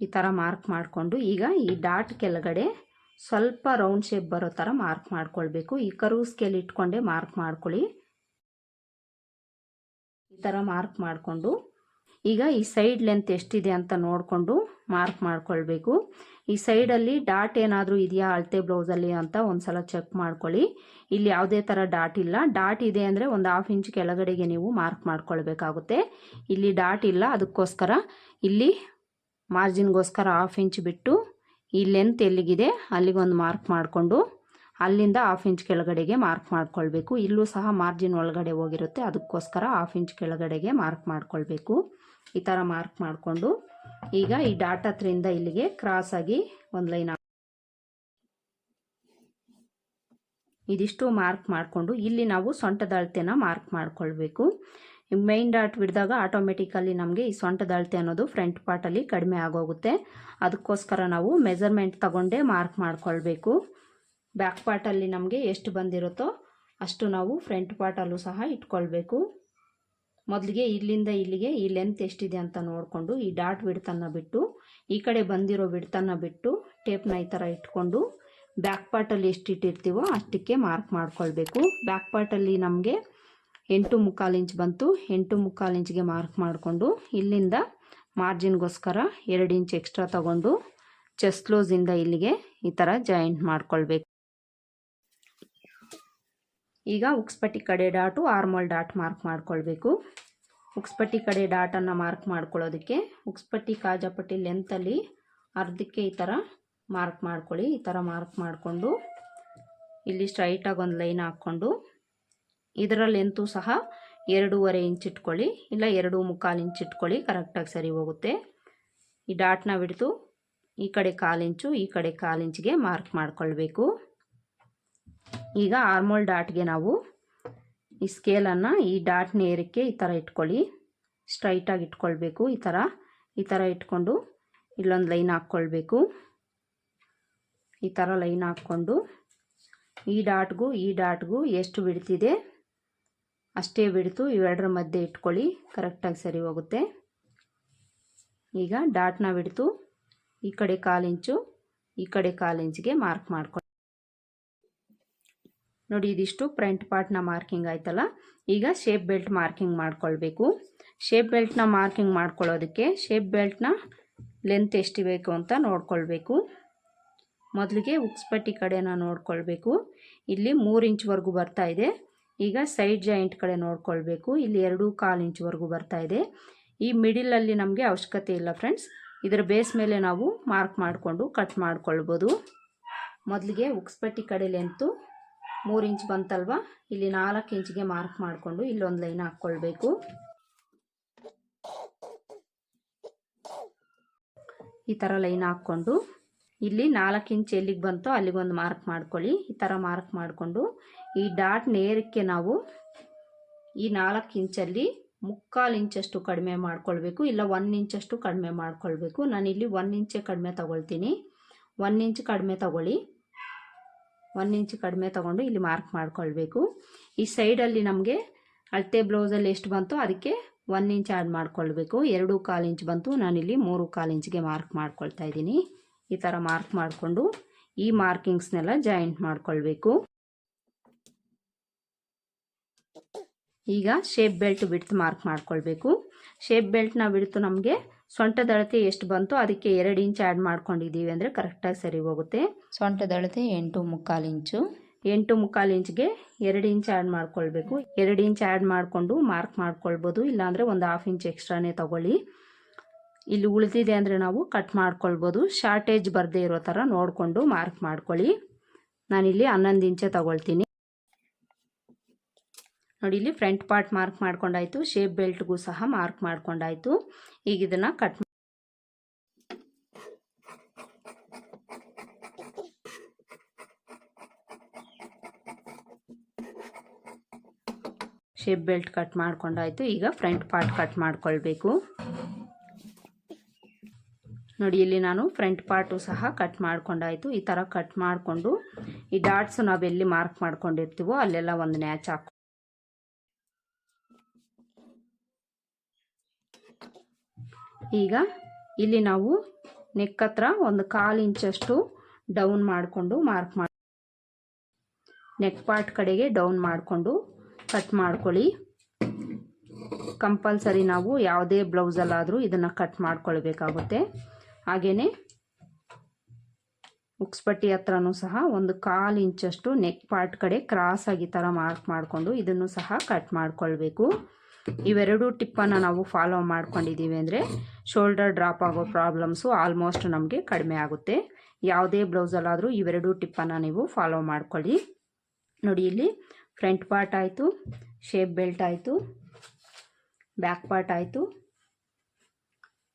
ಈ ಥರ ಮಾರ್ಕ್ ಮಾಡಿಕೊಂಡು ಈಗ ಈ ಡಾಟ್ ಕೆಳಗಡೆ ಸ್ವಲ್ಪ ರೌಂಡ್ ಶೇಪ್ ಬರೋ ಥರ ಮಾರ್ಕ್ ಮಾಡ್ಕೊಳ್ಬೇಕು. ಈ ಕರು ಸ್ಕೇಲ್ ಇಟ್ಕೊಂಡೆ ಮಾರ್ಕ್ ಮಾಡ್ಕೊಳ್ಳಿ. ಈ ಥರ ಮಾರ್ಕ್ ಮಾಡಿಕೊಂಡು, ಈಗ ಈ ಸೈಡ್ ಲೆಂತ್ ಎಷ್ಟಿದೆ ಅಂತ ನೋಡಿಕೊಂಡು ಮಾರ್ಕ್ ಮಾಡ್ಕೊಳ್ಬೇಕು. ಈ ಸೈಡಲ್ಲಿ ಡಾಟ್ ಏನಾದರೂ ಇದೆಯಾ ಅಳತೆ ಬ್ಲೌಸಲ್ಲಿ ಅಂತ ಒಂದು ಸಲ ಚೆಕ್ ಮಾಡ್ಕೊಳ್ಳಿ. ಇಲ್ಲಿ ಯಾವುದೇ ಥರ ಡಾಟ್ ಇಲ್ಲ. ಡಾಟ್ ಇದೆ ಅಂದರೆ ಒಂದು ಹಾಫ್ ಇಂಚ್ ಕೆಳಗಡೆಗೆ ನೀವು ಮಾರ್ಕ್ ಮಾಡ್ಕೊಳ್ಬೇಕಾಗುತ್ತೆ. ಇಲ್ಲಿ ಡಾಟ್ ಇಲ್ಲ, ಅದಕ್ಕೋಸ್ಕರ ಇಲ್ಲಿ ಮಾರ್ಜಿನ್ಗೋಸ್ಕರ ಹಾಫ್ ಇಂಚ್ ಬಿಟ್ಟು ಈ ಲೆಂತ್ ಎಲ್ಲಿಗಿದೆ? ಅಲ್ಲಿಗೊಂದು ಮಾರ್ಕ್ ಮಾಡಿಕೊಂಡು, ಅಲ್ಲಿಂದ ಹಾಫ್ ಇಂಚ್ ಕೆಳಗಡೆಗೆ ಮಾರ್ಕ್ ಮಾಡ್ಕೊಳ್ಬೇಕು. ಇಲ್ಲೂ ಸಹ ಮಾರ್ಜಿನ್ ಒಳಗಡೆ ಹೋಗಿರುತ್ತೆ. ಅದಕ್ಕೋಸ್ಕರ ಹಾಫ್ ಇಂಚ್ ಕೆಳಗಡೆಗೆ ಮಾರ್ಕ್ ಮಾಡ್ಕೊಳ್ಬೇಕು. ಈ ಥರ ಮಾರ್ಕ್ ಮಾಡಿಕೊಂಡು, ಈಗ ಈ ಡಾಟ್ ಹತ್ರಿಂದ ಇಲ್ಲಿಗೆ ಆಗಿ ಒಂದು ಲೈನ್ ಇದಿಷ್ಟು ಮಾರ್ಕ್ ಮಾಡಿಕೊಂಡು, ಇಲ್ಲಿ ನಾವು ಸೊಂಟದ ಮಾರ್ಕ್ ಮಾಡ್ಕೊಳ್ಬೇಕು. ಮೈನ್ ಡಾಟ್ ಬಿಡಿದಾಗ ಆಟೋಮೆಟಿಕಲಿ ನಮಗೆ ಈ ಸೊಂಟದ ಅಳತೆ ಅನ್ನೋದು ಫ್ರಂಟ್ ಪಾರ್ಟಲ್ಲಿ ಕಡಿಮೆ ಆಗೋಗುತ್ತೆ. ಅದಕ್ಕೋಸ್ಕರ ನಾವು ಮೆಜರ್ಮೆಂಟ್ ತಗೊಂಡೇ ಮಾರ್ಕ್ ಮಾಡ್ಕೊಳ್ಬೇಕು. ಬ್ಯಾಕ್ ಪಾರ್ಟಲ್ಲಿ ನಮಗೆ ಎಷ್ಟು ಬಂದಿರುತ್ತೋ ಅಷ್ಟು ನಾವು ಫ್ರಂಟ್ ಪಾರ್ಟಲ್ಲೂ ಸಹ ಇಟ್ಕೊಳ್ಬೇಕು. ಮೊದಲಿಗೆ ಇಲ್ಲಿಂದ ಇಲ್ಲಿಗೆ ಈ ಲೆಂತ್ ಎಷ್ಟಿದೆ ಅಂತ ನೋಡಿಕೊಂಡು ಈ ಡಾಟ್ ಬಿಡ್ತನ್ನು ಬಿಟ್ಟು, ಈ ಕಡೆ ಬಂದಿರೋ ಬಿಡ್ತನ್ನು ಬಿಟ್ಟು ಟೇಪ್ನ ಈ ಥರ ಇಟ್ಕೊಂಡು ಬ್ಯಾಕ್ ಪಾರ್ಟಲ್ಲಿ ಎಷ್ಟು ಇಟ್ಟಿರ್ತೀವೋ ಅಷ್ಟಕ್ಕೆ ಮಾರ್ಕ್ ಮಾಡ್ಕೊಳ್ಬೇಕು. ಬ್ಯಾಕ್ ಪಾರ್ಟಲ್ಲಿ ನಮಗೆ ಎಂಟು ಮುಕ್ಕಾಲು ಇಂಚ್ ಬಂತು. ಎಂಟು ಮುಕ್ಕಾಲು ಇಂಚ್ಗೆ ಮಾರ್ಕ್ ಮಾಡಿಕೊಂಡು ಇಲ್ಲಿಂದ ಮಾರ್ಜಿನ್ಗೋಸ್ಕರ ಎರಡು ಇಂಚ್ ಎಕ್ಸ್ಟ್ರಾ ತಗೊಂಡು ಚೆಸ್ಟ್ ಕ್ಲೋಸಿಂದ ಇಲ್ಲಿಗೆ ಈ ಥರ ಜಾಯಿಂಟ್ ಮಾಡ್ಕೊಳ್ಬೇಕು. ಈಗ ಉಕ್ಸ್ಪಟ್ಟಿ ಕಡೆ ಡಾಟು ಆರ್ಮಲ್ ಡಾಟ್ ಮಾರ್ಕ್ ಮಾಡ್ಕೊಳ್ಬೇಕು. ಉಕ್ಸ್ಪಟ್ಟಿ ಕಡೆ ಡಾಟನ್ನು ಮಾರ್ಕ್ ಮಾಡ್ಕೊಳ್ಳೋದಕ್ಕೆ ಉಕ್ಸ್ಪಟ್ಟಿ ಕಾಜಾಪಟ್ಟಿ ಲೆಂತಲ್ಲಿ ಅರ್ಧಕ್ಕೆ ಈ ಥರ ಮಾರ್ಕ್ ಮಾಡ್ಕೊಳ್ಳಿ. ಈ ಥರ ಮಾರ್ಕ್ ಮಾಡಿಕೊಂಡು ಇಲ್ಲಿ ಸ್ಟ್ರೈಟಾಗಿ ಒಂದು ಲೈನ್ ಹಾಕ್ಕೊಂಡು ಇದರ ಲೆಂತು ಸಹ ಎರಡೂವರೆ ಇಂಚ್ ಇಟ್ಕೊಳ್ಳಿ, ಇಲ್ಲ ಎರಡು ಮುಕ್ಕಾಲು ಇಂಚ್ ಇಟ್ಕೊಳ್ಳಿ ಕರೆಕ್ಟಾಗಿ ಸರಿ ಹೋಗುತ್ತೆ. ಈ ಡಾಟ್ನ ಬಿಡ್ತು ಈ ಕಡೆ ಕಾಲು ಇಂಚು, ಈ ಕಡೆ ಕಾಲು ಇಂಚಿಗೆ ಮಾರ್ಕ್ ಮಾಡಿಕೊಳ್ಬೇಕು. ಈಗ ಆರ್ಮೋಲ್ ಡಾಟ್ಗೆ ನಾವು ಈ ಸ್ಕೇಲನ್ನು ಈ ಡಾಟ್ ನೇರಕ್ಕೆ ಈ ಥರ ಇಟ್ಕೊಳ್ಳಿ. ಸ್ಟ್ರೈಟಾಗಿ ಇಟ್ಕೊಳ್ಬೇಕು ಈ ಥರ ಈ ಥರ ಇಟ್ಕೊಂಡು ಇಲ್ಲೊಂದು ಲೈನ್ ಹಾಕ್ಕೊಳ್ಬೇಕು. ಈ ಥರ ಲೈನ್ ಹಾಕ್ಕೊಂಡು ಈ ಡಾಟ್ಗೂ ಈ ಡಾಟ್ಗೂ ಎಷ್ಟು ಬಿಡ್ತಿದೆ ಅಷ್ಟೇ ಬಿಡ್ತು. ಇವೆರಡರ ಮಧ್ಯೆ ಇಟ್ಕೊಳ್ಳಿ. ಕರೆಕ್ಟಾಗಿ ಸರಿ ಹೋಗುತ್ತೆ. ಈಗ ಡಾಟ್ನ ಬಿಡ್ತು. ಈ ಕಡೆ ಕಾಲಿಂಚು ಈ ಕಡೆ ಕಾಲು ಇಂಚಿಗೆ ಮಾರ್ಕ್ ಮಾಡ್ಕೊಳ್ಳಿ. ನೋಡಿ, ಇದಿಷ್ಟು ಫ್ರಂಟ್ ಪಾರ್ಟ್ನ ಮಾರ್ಕಿಂಗ್ ಆಯ್ತಲ್ಲ? ಈಗ ಶೇಪ್ ಬೆಲ್ಟ್ ಮಾರ್ಕಿಂಗ್ ಮಾಡ್ಕೊಳ್ಬೇಕು. ಶೇಪ್ ಬೆಲ್ಟ್ನ ಮಾರ್ಕಿಂಗ್ ಮಾಡ್ಕೊಳ್ಳೋದಕ್ಕೆ ಶೇಪ್ ಬೆಲ್ಟ್ನ ಲೆಂತ್ ಎಷ್ಟು ಬೇಕು ಅಂತ ನೋಡ್ಕೊಳ್ಬೇಕು. ಮೊದಲಿಗೆ ಉಕ್ಸ್ಪಟ್ಟಿ ಕಡೆನ ನೋಡ್ಕೊಳ್ಬೇಕು. ಇಲ್ಲಿ ಮೂರು ಇಂಚ್ವರೆಗೂ ಬರ್ತಾ ಇದೆ. ಈಗ ಸೈಡ್ ಜಾಯಿಂಟ್ ಕಡೆ ನೋಡ್ಕೊಳ್ಬೇಕು. ಇಲ್ಲಿ ಎರಡು ಕಾಲು ಇಂಚ್ವರೆಗೂ ಬರ್ತಾ ಇದೆ. ಈ ಮಿಡಿಲಲ್ಲಿ ನಮಗೆ ಅವಶ್ಯಕತೆ ಇಲ್ಲ ಫ್ರೆಂಡ್ಸ್ ಇದರ ಬೇಸ್ ಮೇಲೆ ನಾವು ಮಾರ್ಕ್ ಮಾಡಿಕೊಂಡು ಕಟ್ ಮಾಡ್ಕೊಳ್ಬೋದು. ಮೊದಲಿಗೆ ಉಕ್ಸ್ಪಟ್ಟಿ ಕಡೆ ಲೆಂತು ಮೂರು ಇಂಚ್ ಬಂತಲ್ವ? ಇಲ್ಲಿ ನಾಲ್ಕು ಇಂಚ್ಗೆ ಮಾರ್ಕ್ ಮಾಡಿಕೊಂಡು ಇಲ್ಲೊಂದು ಲೈನ್ ಹಾಕ್ಕೊಳ್ಬೇಕು. ಈ ಥರ ಲೈನ್ ಹಾಕ್ಕೊಂಡು ಇಲ್ಲಿ ನಾಲ್ಕು ಇಂಚ್ ಎಲ್ಲಿಗೆ ಬಂತೋ ಅಲ್ಲಿಗೊಂದು ಮಾರ್ಕ್ ಮಾಡ್ಕೊಳ್ಳಿ. ಈ ಥರ ಮಾರ್ಕ್ ಮಾಡಿಕೊಂಡು ಈ ಡಾಟ್ ನೇರಕ್ಕೆ ನಾವು ಈ ನಾಲ್ಕು ಇಂಚಲ್ಲಿ ಮುಕ್ಕಾಲು ಇಂಚಷ್ಟು ಕಡಿಮೆ ಮಾಡ್ಕೊಳ್ಬೇಕು, ಇಲ್ಲ ಒನ್ ಇಂಚಷ್ಟು ಕಡಿಮೆ ಮಾಡ್ಕೊಳ್ಬೇಕು. ನಾನಿಲ್ಲಿ ಒನ್ ಇಂಚೆ ಕಡಿಮೆ ತಗೊಳ್ತೀನಿ. ಒನ್ ಇಂಚ್ ಕಡಿಮೆ ತಗೊಳ್ಳಿ. ಒನ್ ಇಂಚ್ ಕಡಿಮೆ ತಗೊಂಡು ಇಲ್ಲಿ ಮಾರ್ಕ್ ಮಾಡ್ಕೊಳ್ಬೇಕು. ಈ ಸೈಡಲ್ಲಿ ನಮಗೆ ಅಳತೆ ಬ್ಲೌಸಲ್ಲಿ ಎಷ್ಟು ಬಂತು ಅದಕ್ಕೆ ಒನ್ ಇಂಚ್ ಆ್ಯಡ್ ಮಾಡ್ಕೊಳ್ಬೇಕು. ಎರಡು ಕಾಲು ಇಂಚ್ ಬಂತು ನಾನಿಲ್ಲಿ ಮೂರು ಕಾಲು ಇಂಚ್ಗೆ ಮಾರ್ಕ್ ಮಾಡ್ಕೊಳ್ತಾ ಇದ್ದೀನಿ. ಈ ಥರ ಮಾರ್ಕ್ ಮಾಡಿಕೊಂಡು ಈ ಮಾರ್ಕಿಂಗ್ಸ್ನೆಲ್ಲ ಜಾಯಿಂಟ್ ಮಾಡ್ಕೊಳ್ಬೇಕು. ಈಗ ಶೇಪ್ ಬೆಲ್ಟ್ ಬಿಡ್ತು ಮಾರ್ಕ್ ಮಾಡ್ಕೊಳ್ಬೇಕು. ಶೇಪ್ ಬೆಲ್ಟ್ನ ಬಿಡ್ತು ನಮಗೆ ಸೊಂಟದ ಅಳತೆ ಎಷ್ಟು ಬಂತು ಅದಕ್ಕೆ ಎರಡು ಇಂಚ್ ಆ್ಯಡ್ ಮಾಡ್ಕೊಂಡಿದ್ದೀವಿ ಅಂದರೆ ಕರೆಕ್ಟಾಗಿ ಸರಿ ಹೋಗುತ್ತೆ. ಸೊಂಟದ ಅಳತೆ ಎಂಟು ಮುಕ್ಕಾಲು ಇಂಚು ಎಂಟು ಮುಕ್ಕಾಲು ಇಂಚ್ಗೆ ಎರಡು ಇಂಚ್ ಆ್ಯಡ್ ಮಾಡ್ಕೊಳ್ಬೇಕು. ಎರಡು ಇಂಚ್ ಆ್ಯಡ್ ಮಾಡಿಕೊಂಡು ಮಾರ್ಕ್ ಮಾಡ್ಕೊಳ್ಬೋದು ಇಲ್ಲಾಂದರೆ ಒಂದು ಹಾಫ್ ಇಂಚ್ ಎಕ್ಸ್ಟ್ರಾನೇ ತಗೊಳ್ಳಿ. ಇಲ್ಲಿ ಉಳಿದಿದೆ ಅಂದರೆ ನಾವು ಕಟ್ ಮಾಡ್ಕೊಳ್ಬೋದು. ಶಾರ್ಟೇಜ್ ಬರದೇ ಇರೋ ಥರ ನೋಡಿಕೊಂಡು ಮಾರ್ಕ್ ಮಾಡ್ಕೊಳ್ಳಿ. ನಾನಿಲ್ಲಿ ಹನ್ನೊಂದು ಇಂಚೆ ತಗೊಳ್ತೀನಿ. ನೋಡಿ, ಇಲ್ಲಿ ಫ್ರಂಟ್ ಪಾರ್ಟ್ ಮಾರ್ಕ್ ಮಾಡ್ಕೊಂಡಾಯ್ತು. ಶೇಪ್ ಬೆಲ್ಟ್ಗೂ ಸಹ ಮಾರ್ಕ್ ಮಾಡ್ಕೊಂಡಾಯ್ತು. ಈಗ ಇದನ್ನ ಕಟ್ ಶೇಪ್ ಬೆಲ್ಟ್ ಕಟ್ ಮಾಡ್ಕೊಂಡಾಯ್ತು. ಈಗ ಫ್ರಂಟ್ ಪಾರ್ಟ್ ಕಟ್ ಮಾಡ್ಕೊಳ್ಬೇಕು. ನೋಡಿ, ಇಲ್ಲಿ ನಾನು ಫ್ರಂಟ್ ಪಾರ್ಟು ಸಹ ಕಟ್ ಮಾಡ್ಕೊಂಡಾಯ್ತು. ಈ ಥರ ಕಟ್ ಮಾಡಿಕೊಂಡು ಈ ಡಾಟ್ಸ್ ನಾವೆಲ್ಲಿ ಮಾರ್ಕ್ ಮಾಡ್ಕೊಂಡಿರ್ತೀವೋ ಅಲ್ಲೆಲ್ಲ ಒಂದು ನ್ಯಾಚ್ ಹಾಕಿ ಈಗ ಇಲ್ಲಿ ನಾವು ನೆಕ್ ಹತ್ರ ಒಂದು ಕಾಲು ಇಂಚಷ್ಟು ಡೌನ್ ಮಾಡಿಕೊಂಡು ಮಾರ್ಕ್ ಮಾಡಿ ನೆಕ್ ಪಾರ್ಟ್ ಕಡೆಗೆ ಡೌನ್ ಮಾಡಿಕೊಂಡು ಕಟ್ ಮಾಡ್ಕೊಳ್ಳಿ. ಕಂಪಲ್ಸರಿ ನಾವು ಯಾವುದೇ ಬ್ಲೌಸಲ್ಲಾದರೂ ಇದನ್ನು ಕಟ್ ಮಾಡ್ಕೊಳ್ಬೇಕಾಗುತ್ತೆ. ಹಾಗೆಯೇ ಉಕ್ಸ್ಪಟ್ಟಿ ಹತ್ರನೂ ಸಹ ಒಂದು ಕಾಲು ಇಂಚಷ್ಟು ನೆಕ್ ಪಾರ್ಟ್ ಕಡೆ ಕ್ರಾಸ್ ಆಗಿ ಥರ ಮಾರ್ಕ್ ಮಾಡಿಕೊಂಡು ಇದನ್ನು ಸಹ ಕಟ್ ಮಾಡ್ಕೊಳ್ಬೇಕು. ಇವೆರಡು ಟಿಪ್ಪನ್ನು ನಾವು ಫಾಲೋ ಮಾಡ್ಕೊಂಡಿದ್ದೀವಿ ಅಂದರೆ ಶೋಲ್ಡರ್ ಡ್ರಾಪ್ ಆಗೋ ಪ್ರಾಬ್ಲಮ್ಸು ಆಲ್ಮೋಸ್ಟ್ ನಮಗೆ ಕಡಿಮೆ ಆಗುತ್ತೆ. ಯಾವುದೇ ಬ್ಲೌಸಲ್ಲಾದರೂ ಇವೆರಡೂ ಟಿಪ್ಪನ್ನು ನೀವು ಫಾಲೋ ಮಾಡ್ಕೊಳ್ಳಿ. ನೋಡಿ ಇಲ್ಲಿ ಫ್ರಂಟ್ ಪಾರ್ಟ್ ಆಯಿತು ಶೇಪ್ ಬೆಲ್ಟ್ ಆಯಿತು ಬ್ಯಾಕ್ ಪಾರ್ಟ್ ಆಯಿತು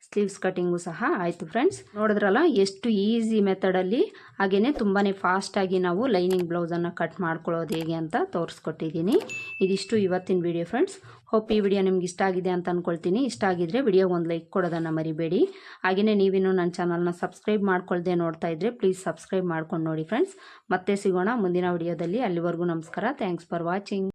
ಸ್ಲೀವ್ಸ್ ಕಟಿಂಗು ಸಹ ಆಯಿತು ಫ್ರೆಂಡ್ಸ್ ನೋಡಿದ್ರಲ್ಲ ಎಷ್ಟು ಈಸಿ ಮೆಥಡಲ್ಲಿ ಹಾಗೆಯೇ ತುಂಬಾ ಫಾಸ್ಟಾಗಿ ನಾವು ಲೈನಿಂಗ್ ಬ್ಲೌಸನ್ನು ಕಟ್ ಮಾಡ್ಕೊಳ್ಳೋದು ಹೇಗೆ ಅಂತ ತೋರಿಸ್ಕೊಟ್ಟಿದ್ದೀನಿ. ಇದಿಷ್ಟು ಇವತ್ತಿನ ವಿಡಿಯೋ ಫ್ರೆಂಡ್ಸ್ ಹೋಪ್ ಈ ವಿಡಿಯೋ ನಿಮ್ಗೆ ಇಷ್ಟ ಆಗಿದೆ ಅಂತ ಅಂದ್ಕೊಳ್ತೀನಿ ಇಷ್ಟ ಆಗಿದ್ರೆ ವಿಡಿಯೋ ಒಂದು ಲೈಕ್ ಕೊಡೋದನ್ನು ಮರಿಬೇಡಿ. ಹಾಗೆಯೇ ನೀವಿನ್ನೂ ನನ್ನ ಚಾನಲ್ನ ಸಬ್ಸ್ಕ್ರೈಬ್ ಮಾಡ್ಕೊಳ್ದೆ ನೋಡ್ತಾ ಇದ್ದರೆ ಪ್ಲೀಸ್ ಸಬ್ಸ್ಕ್ರೈಬ್ ಮಾಡ್ಕೊಂಡು ನೋಡಿ ಫ್ರೆಂಡ್ಸ್ ಮತ್ತೆ ಸಿಗೋಣ ಮುಂದಿನ ವಿಡಿಯೋದಲ್ಲಿ. ಅಲ್ಲಿವರೆಗೂ ನಮಸ್ಕಾರ. Thanks for watching